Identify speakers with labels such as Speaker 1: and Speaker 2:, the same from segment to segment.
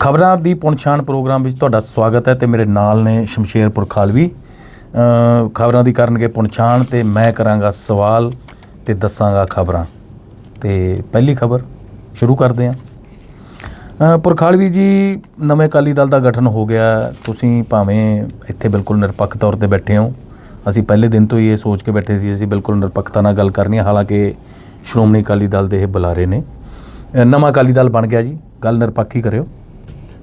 Speaker 1: ਖਬਰਾਂ ਦੀ ਪੁਣਛਾਣ ਪ੍ਰੋਗਰਾਮ ਵਿੱਚ ਤੁਹਾਡਾ ਸਵਾਗਤ ਹੈ ਤੇ ਮੇਰੇ ਨਾਲ ਨੇ ਸ਼ਮਸ਼ੇਰਪੁਰ ਖਾਲਵੀ ਖਬਰਾਂ ਦੀ ਕਰਨਗੇ ਪੁਣਛਾਣ ਤੇ ਮੈਂ ਕਰਾਂਗਾ ਸਵਾਲ ਤੇ ਦੱਸਾਂਗਾ ਖਬਰਾਂ। ਤੇ ਪਹਿਲੀ ਖਬਰ ਸ਼ੁਰੂ ਕਰਦੇ ਹਾਂ। ਪੁਰਖਾਲਵੀ ਜੀ, ਨਵੇਂ ਅਕਾਲੀ ਦਲ ਦਾ ਗਠਨ ਹੋ ਗਿਆ। ਤੁਸੀਂ ਭਾਵੇਂ ਇੱਥੇ ਬਿਲਕੁਲ ਨਿਰਪੱਖ ਤੌਰ ਤੇ ਬੈਠੇ ਹੋ। ਅਸੀਂ ਪਹਿਲੇ ਦਿਨ ਤੋਂ ਹੀ ਇਹ ਸੋਚ ਕੇ ਬੈਠੇ ਸੀ, ਅਸੀਂ ਬਿਲਕੁਲ ਨਿਰਪੱਖਤਾ ਨਾਲ ਗੱਲ ਕਰਨੀ ਹੈ। ਹਾਲਾਂਕਿ ਸ਼੍ਰੋਮਣੀ ਅਕਾਲੀ ਦਲ ਦੇ ਇਹ ਬੁਲਾਰੇ ਨੇ। ਨਵਾਂ ਅਕਾਲੀ ਦਲ ਬਣ ਗਿਆ ਜੀ। ਗੱਲ ਨਿਰਪੱਖ ਹੀ ਕਰਿਓ।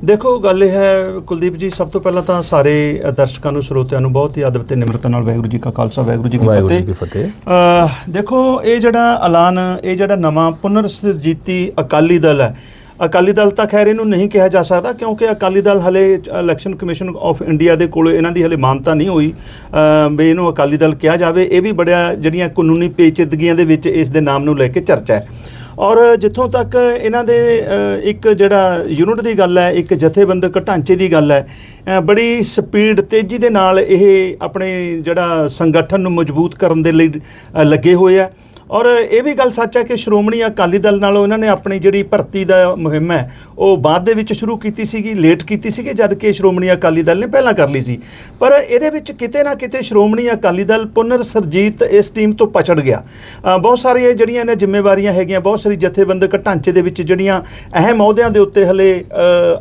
Speaker 2: ਦੇਖੋ ਗੱਲ ਇਹ ਹੈ ਕੁਲਦੀਪ ਜੀ ਸਭ ਤੋਂ ਪਹਿਲਾਂ ਤਾਂ ਸਾਰੇ ਦਰਸ਼ਕਾਂ ਨੂੰ ਸਰੋਤਿਆਂ ਨੂੰ ਬਹੁਤ ਹੀ ਅਦਬ ਤੇ ਨਿਮਰਤਾ ਨਾਲ ਵਾਹਿਗੁਰੂ ਜੀ ਕਾ ਖਾਲਸਾ ਵਾਹਿਗੁਰੂ ਜੀ ਕੀ
Speaker 1: ਵਾਹਿਗੁਰੂ ਜੀ ਕੀ
Speaker 2: ਫਤਿਹ।
Speaker 1: ਫਤਿਹ
Speaker 2: ਦੇਖੋ ਇਹ ਜਿਹੜਾ ਐਲਾਨ ਇਹ ਜਿਹੜਾ ਨਵਾਂ ਪੁਨਰ ਸੁਰਜੀਤੀ ਅਕਾਲੀ ਦਲ ਹੈ ਅਕਾਲੀ ਦਲ ਤਾਂ ਖੈਰ ਇਹਨੂੰ ਨਹੀਂ ਕਿਹਾ ਜਾ ਸਕਦਾ ਕਿਉਂਕਿ ਅਕਾਲੀ ਦਲ ਹਲੇ ਇਲੈਕਸ਼ਨ ਕਮਿਸ਼ਨ ਆਫ ਇੰਡੀਆ ਦੇ ਕੋਲ ਇਹਨਾਂ ਦੀ ਹਲੇ ਮਾਨਤਾ ਨਹੀਂ ਹੋਈ ਵੀ ਇਹਨੂੰ ਅਕਾਲੀ ਦਲ ਕਿਹਾ ਜਾਵੇ। ਇਹ ਵੀ ਬੜਿਆ ਜਿਹੜੀਆਂ ਕਾਨੂੰਨੀ ਪੇਚੀਦਗੀਆਂ ਦੇ ਵਿੱਚ ਇਸ ਦੇ ਨਾਮ ਨੂੰ ਲੈ ਕੇ ਚਰਚਾ ਹੈ। ਔਰ ਜਿੱਥੋਂ ਤੱਕ ਇਹਨਾਂ ਦੇ ਇੱਕ ਜਿਹੜਾ ਯੂਨਿਟ ਦੀ ਗੱਲ ਹੈ, ਇੱਕ ਜਥੇਬੰਦਕ ਢਾਂਚੇ ਦੀ ਗੱਲ ਹੈ ਬੜੀ ਸਪੀਡ, ਤੇਜ਼ੀ ਦੇ ਨਾਲ ਇਹ ਆਪਣੇ ਜਿਹੜਾ ਸੰਗਠਨ ਨੂੰ ਮਜ਼ਬੂਤ ਕਰਨ ਦੇ ਲਈ ਲੱਗੇ ਹੋਏ ਆ। ਔਰ ਇਹ ਵੀ ਗੱਲ ਸੱਚ ਹੈ ਕਿ ਸ਼੍ਰੋਮਣੀ ਅਕਾਲੀ ਦਲ ਨਾਲੋਂ ਇਹਨਾਂ ਨੇ ਆਪਣੀ ਜਿਹੜੀ ਭਰਤੀ ਦਾ ਮੁਹਿੰਮ ਹੈ, ਉਹ ਬਾਅਦ ਦੇ ਵਿੱਚ ਸ਼ੁਰੂ ਕੀਤੀ ਸੀਗੀ, ਲੇਟ ਕੀਤੀ ਸੀਗੀ, ਜਦ ਕਿ ਸ਼੍ਰੋਮਣੀ ਅਕਾਲੀ ਦਲ ਨੇ ਪਹਿਲਾਂ ਕਰ ਲਈ ਸੀ। ਪਰ ਇਹਦੇ ਵਿੱਚ ਕਿਤੇ ਨਾ ਕਿਤੇ ਸ਼੍ਰੋਮਣੀ ਅਕਾਲੀ ਦਲ ਪੁਨਰ ਸਰਜੀਤ ਇਸ ਟੀਮ ਤੋਂ ਪਛੜ ਗਿਆ। ਬਹੁਤ ਸਾਰੀਆਂ ਜਿਹੜੀਆਂ ਇਹਨਾਂ ਜ਼ਿੰਮੇਵਾਰੀਆਂ ਹੈਗੀਆਂ, ਬਹੁਤ ਸਾਰੀ ਜਥੇਬੰਦਕ ਢਾਂਚੇ ਦੇ ਵਿੱਚ ਜਿਹੜੀਆਂ ਅਹਿਮ ਅਹੁਦਿਆਂ ਦੇ ਉੱਤੇ ਹਲੇ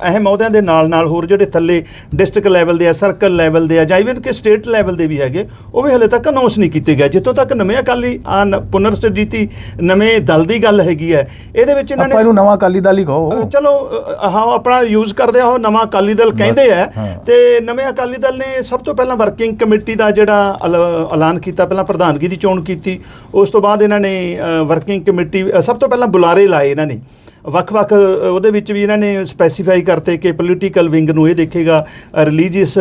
Speaker 2: ਅਹਿਮ ਅਹੁਦਿਆਂ ਦੇ ਨਾਲ ਨਾਲ ਹੋਰ ਜਿਹੜੇ ਥੱਲੇ ਡਿਸਟ੍ਰਿਕਟ ਲੈਵਲ ਦੇ ਆ, ਸਰਕਲ ਲੈਵਲ ਦੇ ਆ, ਜਾਂ ਇਵਨ ਕਿ ਸਟੇਟ ਲੈਵਲ ਦੇ ਵੀ ਹੈਗੇ, ਉਹ ਵੀ ਹਲੇ ਤੱਕ ਅਨਾਉਂਸ ਨਹੀਂ ਕੀਤੇ ਗਏ। ਜਿੱਥੋਂ ਤੱਕ ਨਵੇਂ ਅਕਾਲੀ, ਆ ਨ- ਪੁਨਰ ਸਰਜੀਤੀ ਨਵੇਂ ਦਲ ਦੀ ਗੱਲ ਹੈਗੀ ਹੈ। ਇਹਦੇ ਵਿੱਚ ਇਹਨਾਂ
Speaker 1: ਆਪਾਂ ਇਹਨੂੰ
Speaker 2: ਨੇ
Speaker 1: ਨਵਾਂ ਅਕਾਲੀ ਦਲ ਹੀ ਕਹੋ।
Speaker 2: ਚਲੋ ਹਾਂ ਆਪਣਾ ਯੂਜ਼ ਕਰਦੇ ਆ ਉਹ ਨਵਾਂ ਅਕਾਲੀ ਦਲ ਕਹਿੰਦੇ ਆ। ਤੇ ਨਵੇਂ ਅਕਾਲੀ ਦਲ ਨੇ ਸਭ ਤੋਂ ਪਹਿਲਾਂ ਵਰਕਿੰਗ ਕਮੇਟੀ ਦਾ ਜਿਹੜਾ ਐਲ- ਐਲਾਨ ਕੀਤਾ ਪਹਿਲਾਂ ਪ੍ਰਧਾਨਗੀ ਦੀ ਚੋਣ ਕੀਤੀ। ਉਸ ਤੋਂ ਬਾਅਦ ਇਹਨਾਂ ਨੇ ਵਰਕਿੰਗ ਕਮੇਟੀ ਸਭ ਤੋਂ ਪਹਿਲਾਂ ਬੁਲਾਰੇ ਲਾਏ ਇਹਨਾਂ ਨੇ। ਵੱਖ-ਵੱਖ ਉਹਦੇ ਵਿੱਚ ਵੀ ਇਹਨਾਂ ਨੇ ਸਪੈਸੀਫਾਈ ਕਰਤੇ ਕਿ ਪੋਲੀਟੀਕਲ ਵਿੰਗ ਨੂੰ ਇਹ ਦੇਖੇਗਾ ਰਿਲੀਜੀਅਸ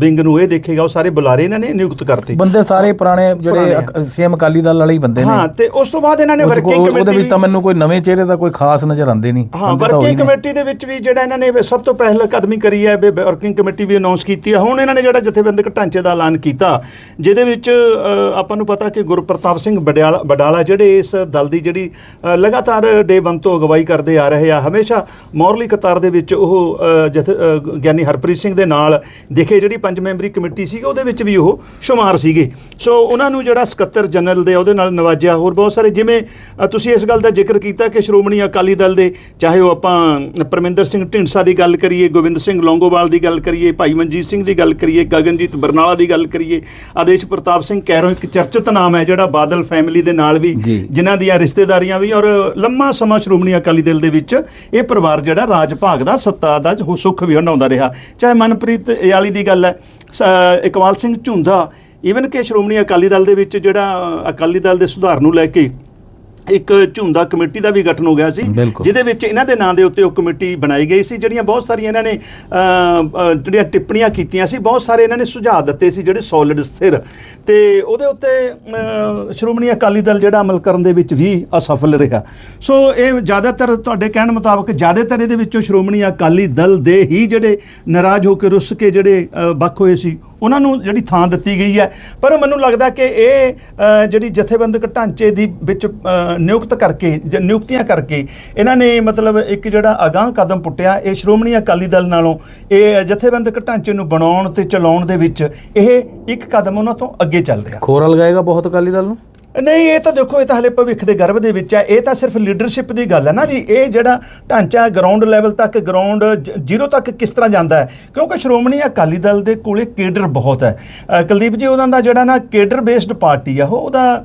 Speaker 2: ਵਿੰਗ ਨੂੰ ਇਹ ਦੇਖੇਗਾ ਉਹ ਸਾਰੇ ਬੁਲਾਰੇ ਇਹਨਾਂ ਨੇ ਨਿਯੁਕਤ ਕਰਤੇ।
Speaker 1: ਬੰਦੇ ਸਾਰੇ ਪੁਰਾਣੇ ਜਿਹੜੇ ਸੇਮ ਅਕਾਲੀ ਦਲ ਵਾਲੇ ਹੀ ਬੰਦੇ ਨੇ।
Speaker 2: ਹਾਂ ਤੇ ਉਸ ਤੋਂ ਬਾਅਦ ਇਹਨਾਂ ਨੇ ਵਰਕਿੰਗ
Speaker 1: ਉਹਦੇ
Speaker 2: ਕਮੇਟੀ
Speaker 1: ਵਿੱਚ ਤਾਂ ਮੈਨੂੰ ਕੋਈ ਨਵੇਂ ਚਿਹਰੇ ਦਾ ਕੋਈ ਖਾਸ ਨਜ਼ਰ ਆਉਂਦੇ ਨਹੀਂ।
Speaker 2: ਹਾਂ ਵਰਕਿੰਗ। ਕਮੇਟੀ ਦੇ ਵਿੱਚ ਵੀ ਜਿਹੜਾ ਇਹਨਾਂ ਨੇ ਸਭ ਤੋਂ ਪਹਿਲ ਕਦਮੀ ਕਰੀ ਹੈ ਵੀ ਵਰਕਿੰਗ ਕਮੇਟੀ ਵੀ ਅਨਾਉਂਸ ਕੀਤੀ ਹੈ। ਹੁਣ ਇਹਨਾਂ ਨੇ ਜਿਹੜਾ ਜਥੇਬੰਦਕ ਢਾਂਚੇ ਦਾ ਐਲਾਨ ਕੀਤਾ ਜਿਹਦੇ ਵਿੱਚ ਆਪਾਂ ਨੂੰ ਪਤਾ ਕਿ ਗੁਰਪ੍ਰਤਾਪ ਸਿੰਘ ਬਡਾਲਾ ਜਿਹੜੇ ਇਸ ਦਲ ਦੀ ਜਿਹੜੀ ਲਗਾਤਾਰ ਡੇ ਵਨ ਤੋਂ ਅਗਵਾਈ ਕਰਦੇ ਆ ਰਹੇ ਆ। ਹਮੇਸ਼ਾ ਮੌਰਲੀ ਕਤਾਰ ਦੇ ਵਿੱਚ ਉਹ ਗਿਆਨੀ ਹਰਪ੍ਰੀਤ ਸਿੰਘ ਦੇ ਨਾਲ ਦੇਖੇ ਜਿਹੜੀ ਪੰਜ ਮੈਂਬਰੀ ਕਮੇਟੀ ਸੀ ਉਹਦੇ ਵਿੱਚ ਵੀ ਉਹ ਸ਼ੁਮਾਰ ਸੀਗੇ। ਸੋ ਉਹਨਾਂ ਨੂੰ ਜਿਹੜਾ ਸਕੱਤਰ ਜਨਰਲ ਦੇ ਉਹਦੇ ਨਾਲ ਨਵਾਜਿਆ ਹੋਰ ਬਹੁਤ ਸਾਰੇ। ਜਿਵੇਂ ਤੁਸੀਂ ਇਸ ਗੱਲ ਦਾ ਜ਼ਿਕਰ ਕੀਤਾ ਕਿ ਸ਼੍ਰੋਮਣੀ ਅਕਾਲੀ ਦਲ ਦੇ ਚਾਹੇ ਉਹ ਆਪਾਂ ਪਰਮਿੰਦਰ ਸਿੰਘ ਢਿੰਡਸਾ ਦੀ ਗੱਲ ਕਰੀਏ ਗੋਬਿੰਦ ਸਿੰਘ ਲੌਂਗੋਵਾਲ ਦੀ ਗੱਲ ਕਰੀਏ ਭਾਈ ਮਨਜੀਤ ਸਿੰਘ ਦੀ ਗੱਲ ਕਰੀਏ ਗਗਨਜੀਤ ਬਰਨਾਲਾ ਦੀ ਗੱਲ ਕਰੀਏ ਆਦੇਸ਼ ਪ੍ਰਤਾਪ ਸਿੰਘ ਕੈਰੋਂ ਇੱਕ ਚਰਚਿਤ ਨਾਮ ਹੈ ਜਿਹੜਾ ਬਾਦਲ ਫੈਮਿਲੀ ਦੇ ਨਾਲ ਵੀ। ਜਿਨ੍ਹਾਂ ਦੀਆਂ ਰਿਸ਼ਤੇਦਾਰੀਆਂ ਵੀ ਔਰ ਲੰਮਾ ਸਮਾਂ ਸ਼੍ਰੋਮਣੀ ਅਕਾਲੀ ਅਕਾਲੀ ਦਲ ਦੇ ਵਿੱਚ ਇਹ ਪਰਿਵਾਰ ਜਿਹੜਾ ਰਾਜ ਭਾਗ ਦਾ ਸੱਤਾ ਦਾ ਸੁੱਖ ਵੀ ਹੰਡਾਉਂਦਾ ਰਿਹਾ। ਚਾਹੇ ਮਨਪ੍ਰੀਤ ਯਾਲੀ ਦੀ ਗੱਲ ਹੈ, ਸ- ਇਕਬਾਲ ਸਿੰਘ ਝੁੰਦਾ ਈਵਨ ਕਿ ਸ਼੍ਰੋਮਣੀ ਅਕਾਲੀ ਦਲ ਦੇ ਵਿੱਚ ਜਿਹੜਾ ਅਕਾਲੀ ਦਲ ਦੇ ਸੁਧਾਰ ਨੂੰ ਲੈ ਕੇ ਇੱਕ ਝੁੰਦਾ ਕਮੇਟੀ ਦਾ ਵੀ ਗਠਨ ਹੋ ਗਿਆ ਸੀ। ਜਿਹਦੇ ਵਿੱਚ ਇਹਨਾਂ ਦੇ ਨਾਂ ਦੇ ਉੱਤੇ ਉਹ ਕਮੇਟੀ ਬਣਾਈ ਗਈ ਸੀ ਜਿਹੜੀਆਂ ਬਹੁਤ ਸਾਰੀਆਂ ਇਹਨਾਂ ਨੇ ਜਿਹੜੀਆਂ ਟਿੱਪਣੀਆਂ ਕੀਤੀਆਂ ਸੀ ਬਹੁਤ ਸਾਰੇ ਇਹਨਾਂ ਨੇ ਸੁਝਾਅ ਦਿੱਤੇ ਸੀ ਜਿਹੜੇ ਸੋਲਿਡ ਸਥਿਰ ਤੇ ਉਹਦੇ ਉੱਤੇ ਸ਼੍ਰੋਮਣੀ ਅਕਾਲੀ ਦਲ ਜਿਹੜਾ ਅਮਲ ਕਰਨ ਦੇ ਵਿੱਚ ਵੀ ਅਸਫਲ ਰਿਹਾ ਸੋ ਇਹ ਜ਼ਿਆਦਾਤਰ ਤੁਹਾਡੇ ਕਹਿਣ ਮੁਤਾਬਕ ਜ਼ਿਆਦਾਤਰ ਇਹਦੇ ਵਿੱਚੋਂ ਸ਼੍ਰੋਮਣੀ ਅਕਾਲੀ ਦਲ ਦੇ ਹੀ ਜਿਹੜੇ ਨਾਰਾਜ਼ ਹੋ ਕੇ ਰੁੱਸ ਕੇ ਜਿਹੜੇ ਵੱਖ ਹੋਏ ਸੀ ਉਹਨਾਂ ਨੂੰ ਜਿਹੜੀ ਥਾਂ ਦਿੱਤੀ ਗਈ ਹੈ। ਪਰ ਮੈਨੂੰ ਲੱਗਦਾ ਕਿ ਇਹ ਅ, ਜਿਹੜੀ ਜਥੇਬੰਦਕ ਢਾਂਚੇ ਦੀ ਵਿੱਚ ਅ, ਨਿਯੁਕਤ ਕਰਕੇ ਜ- ਨਿਯੁਕਤੀਆਂ ਕਰਕੇ ਇਹਨਾਂ ਨੇ ਮਤਲਬ ਇੱਕ ਜਿਹੜਾ ਅਗਾਂਹ ਕਦਮ ਪੁੱਟਿਆ। ਇਹ ਸ਼੍ਰੋਮਣੀ ਅਕਾਲੀ ਦਲ ਨਾਲੋਂ ਇਹ ਜਥੇਬੰਦਕ ਢਾਂਚੇ ਨੂੰ ਬਣਾਉਣ ਤੇ ਚਲਾਉਣ ਦੇ ਵਿੱਚ ਇਹ ਇੱਕ ਕਦਮ ਉਹਨਾਂ ਤੋਂ ਅੱਗੇ ਚੱਲ ਰਿਹਾ।
Speaker 1: ਖੋਰਾ ਲਗਾਏਗਾ ਬਹੁਤ ਅਕਾਲੀ ਦਲ ਨੂੰ?
Speaker 2: ਨਹੀਂ, ਇਹ ਤਾਂ ਦੇਖੋ, ਇਹ ਤਾਂ ਹਲੇ ਭਵਿੱਖ ਦੇ ਗਰਭ ਦੇ ਵਿੱਚ ਹੈ। ਇਹ ਤਾਂ ਸਿਰਫ ਲੀਡਰਸ਼ਿਪ ਦੀ ਗੱਲ ਹੈ ਨਾ ਜੀ। ਇਹ ਜਿਹੜਾ ਢਾਂਚਾ ਗਰਾਊਂਡ ਲੈਵਲ ਤੱਕ ਗਰਾਊਂਡ ਜ਼ੀਰੋ ਤੱਕ ਕਿਸ ਤਰ੍ਹਾਂ ਜਾਂਦਾ ਹੈ? ਕਿਉਂਕਿ ਸ਼੍ਰੋਮਣੀ ਅਕਾਲੀ ਦਲ ਦੇ ਕੋਲੇ ਕੇਡਰ ਬਹੁਤ ਹੈ। ਕੁਲਦੀਪ ਜੀ, ਉਹਨਾਂ ਦਾ ਜਿਹੜਾ ਨਾ ਕੇਡਰ ਬੇਸਡ ਪਾਰਟੀ ਆ, ਉਹ ਉਹਦਾ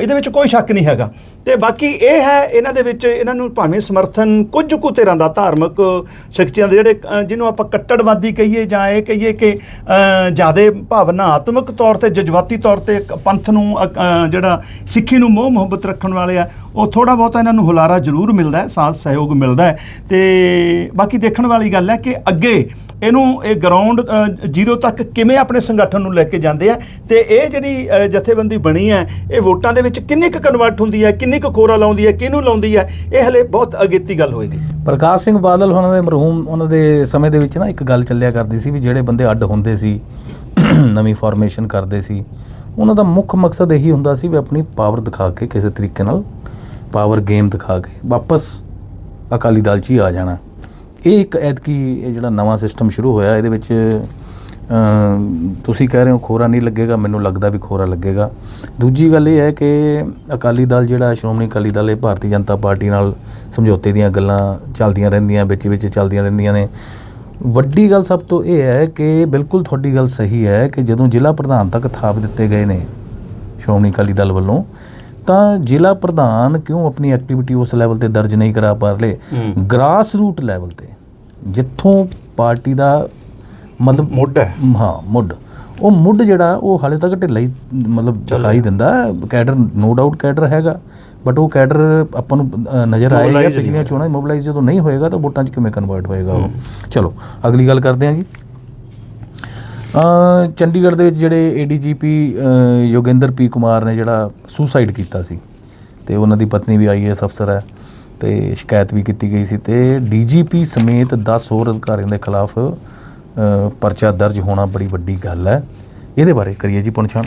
Speaker 2: ਇਹਦੇ ਵਿੱਚ ਕੋਈ ਸ਼ੱਕ ਨਹੀਂ ਹੈਗਾ। ਤੇ ਬਾਕੀ ਇਹ ਹੈ, ਇਹਨਾਂ ਦੇ ਵਿੱਚ ਇਹਨਾਂ ਨੂੰ ਭਾਵੇਂ ਸਮਰਥਨ ਕੁਝ ਕੁ ਧਿਰਾਂ ਦਾ ਧਾਰਮਿਕ ਸ਼ਖਸੀਅਤ ਦੇ ਜਿਹੜੇ ਜਿਹਨੂੰ ਆਪਾਂ ਕੱਟੜਵਾਦੀ ਕਹੀਏ ਜਾਂ ਇਹ ਕਹੀਏ ਕਿ ਜਿਆਦੇ ਭਾਵਨਾਤਮਕ ਤੌਰ ਤੇ, ਜਜ਼ਬਾਤੀ ਤੌਰ ਤੇ ਪੰਥ ਨੂੰ ਜਿਹੜਾ ਸਿੱਖੀ ਨੂੰ ਮੋਹ ਮੁਹੱਬਤ ਰੱਖਣ ਵਾਲੇ ਆ, ਉਹ ਥੋੜਾ ਬਹੁਤਾ ਇਹਨਾਂ ਨੂੰ ਹੁਲਾਰਾ ਜ਼ਰੂਰ ਮਿਲਦਾ ਹੈ, ਸਾਥ ਸਹਿਯੋਗ ਮਿਲਦਾ ਹੈ। ਤੇ ਬਾਕੀ ਦੇਖਣ ਵਾਲੀ ਗੱਲ ਹੈ ਕਿ ਅੱਗੇ ਇਹਨੂੰ ਇਹ ਗਰਾਊਂਡ ਜ਼ੀਰੋ ਤੱਕ ਕਿਵੇਂ ਆਪਣੇ ਸੰਗਠਨ ਨੂੰ ਲੈ ਕੇ ਜਾਂਦੇ ਆ? ਤੇ ਇਹ ਜਿਹੜੀ ਜਥੇਬੰਦੀ ਬਣੀ ਹੈ, ਇਹ ਵੋਟਾਂ ਦੇ ਵਿੱਚ ਕਿੰਨੀ ਕੁ ਕਨਵਰਟ ਹੁੰਦੀ ਹੈ, ਕਿੰਨੀ ਕਿੰਨੀ ਕੁ ਖੋਰਾ ਲਾਉਂਦੀ ਹੈ, ਕਿਹਨੂੰ ਲਾਉਂਦੀ ਹੈ, ਇਹ ਹਲੇ ਬਹੁਤ ਅਗੇਤੀ ਗੱਲ ਹੋਏਗੀ।
Speaker 1: ਪ੍ਰਕਾਸ਼ ਸਿੰਘ ਬਾਦਲ ਉਹਨਾਂ ਦੇ ਮਰਹੂਮ, ਉਹਨਾਂ ਦੇ ਸਮੇਂ ਦੇ ਵਿੱਚ ਨਾ ਇੱਕ ਗੱਲ ਚੱਲਿਆ ਕਰਦੀ ਸੀ ਵੀ ਜਿਹੜੇ ਬੰਦੇ ਅੱਡ ਹੁੰਦੇ ਸੀ, ਨਵੀਂ ਫਾਰਮੇਸ਼ਨ ਕਰਦੇ ਸੀ, ਉਹਨਾਂ ਦਾ ਮੁੱਖ ਮਕਸਦ ਇਹੀ ਹੁੰਦਾ ਸੀ ਵੀ ਆਪਣੀ ਪਾਵਰ ਦਿਖਾ ਕੇ, ਕਿਸੇ ਤਰੀਕੇ ਨਾਲ ਪਾਵਰ ਗੇਮ ਦਿਖਾ ਕੇ ਵਾਪਸ ਅਕਾਲੀ ਦਲ 'ਚ ਹੀ ਆ ਜਾਣਾ। ਇਹ ਇੱਕ ਐਤਕੀ ਇਹ ਜਿਹੜਾ ਨਵਾਂ ਸਿਸਟਮ ਸ਼ੁਰੂ ਹੋਇਆ ਇਹਦੇ ਵਿੱਚ ਤੁਸੀਂ ਕਹਿ ਰਹੇ ਹੋ ਖੋਰਾ ਨਹੀਂ ਲੱਗੇਗਾ ਮੈਨੂੰ ਲੱਗਦਾ ਵੀ ਖੋਰਾ ਲੱਗੇਗਾ। ਦੂਜੀ ਗੱਲ ਇਹ ਹੈ ਕਿ ਅਕਾਲੀ ਦਲ ਜਿਹੜਾ ਸ਼੍ਰੋਮਣੀ ਅਕਾਲੀ ਦਲ ਇਹ ਭਾਰਤੀ ਜਨਤਾ ਪਾਰਟੀ ਨਾਲ ਸਮਝੌਤੇ ਦੀਆਂ ਗੱਲਾਂ ਚੱਲਦੀਆਂ ਰਹਿੰਦੀਆਂ ਵਿੱਚ ਵਿੱਚ ਚੱਲਦੀਆਂ ਰਹਿੰਦੀਆਂ ਨੇ। ਵੱਡੀ ਗੱਲ ਸਭ ਤੋਂ ਇਹ ਹੈ ਕਿ ਬਿਲਕੁਲ ਤੁਹਾਡੀ ਗੱਲ ਸਹੀ ਹੈ ਕਿ ਜਦੋਂ ਜ਼ਿਲ੍ਹਾ ਪ੍ਰਧਾਨ ਤੱਕ ਥਾਪ ਦਿੱਤੇ ਗਏ ਨੇ ਸ਼੍ਰੋਮਣੀ ਅਕਾਲੀ ਦਲ ਵੱਲੋਂ ਤਾਂ ਜ਼ਿਲ੍ਹਾ ਪ੍ਰਧਾਨ ਕਿਉਂ ਆਪਣੀ ਐਕਟੀਵਿਟੀ ਉਸ ਲੈਵਲ ਤੇ ਦਰਜ ਨਹੀਂ ਕਰਾ ਪਾ ਰਹੇ? ਗ੍ਰਾਸ ਰੂਟ ਲੈਵਲ ਤੇ। ਜਿੱਥੋਂ ਪਾਰਟੀ ਦਾ ਮਤਲਬ
Speaker 2: ਮੁੱਢ ਹੈ।
Speaker 1: ਹਾਂ ਮੁੱਢ। ਉਹ ਮੁੱਢ ਜਿਹੜਾ ਉਹ ਹਾਲੇ ਤੱਕ ਢਿੱਲਾ ਹੀ ਮਤਲਬ ਦਿਖਾਈ ਦਿੰਦਾ। ਕੈਡਰ ਨੋ ਡਾਊਟ ਕੈਡਰ ਹੈਗਾ। ਬਟ ਉਹ ਕੈਡਰ ਆਪਾਂ ਨੂੰ ਨਜ਼ਰ ਆਏਗਾ ਪਿਛਲੀਆਂ ਚੋਣਾਂ ਮੋਬਿਲਾਈਜ਼ ਜਦੋਂ ਨਹੀਂ ਹੋਏਗਾ ਤਾਂ ਵੋਟਾਂ 'ਚ ਕਿਵੇਂ ਕਨਵਰਟ ਹੋਏਗਾ ਉਹ? ਚਲੋ ਅਗਲੀ ਗੱਲ ਕਰਦੇ ਹਾਂ ਜੀ। ਅ ਚੰਡੀਗੜ੍ਹ ਦੇ ਵਿੱਚ ਜਿਹੜੇ ਏਡੀਜੀਪੀ ਯੋਗਿੰਦਰ ਪੀ ਕੁਮਾਰ ਨੇ ਜਿਹੜਾ ਸੁਸਾਈਡ ਕੀਤਾ ਸੀ। ਤੇ ਉਹਨਾਂ ਦੀ ਪਤਨੀ ਵੀ ਆਈਐਸ ਅਫਸਰ ਹੈ। ਤੇ ਸ਼ਿਕਾਇਤ ਵੀ ਕੀਤੀ ਗਈ ਸੀ ਤੇ ਡੀਜੀਪੀ ਸਮੇਤ 10 ਹੋਰ ਅਧਿਕਾਰੀਆਂ ਦੇ ਖਿਲਾਫ ਪਰਚਾ ਦਰਜ ਹੋਣਾ ਬੜੀ ਵੱਡੀ ਗੱਲ ਹੈ। ਇਹਦੇ ਬਾਰੇ ਕਰੀਏ ਜੀ ਪੁਣਛਾਣ।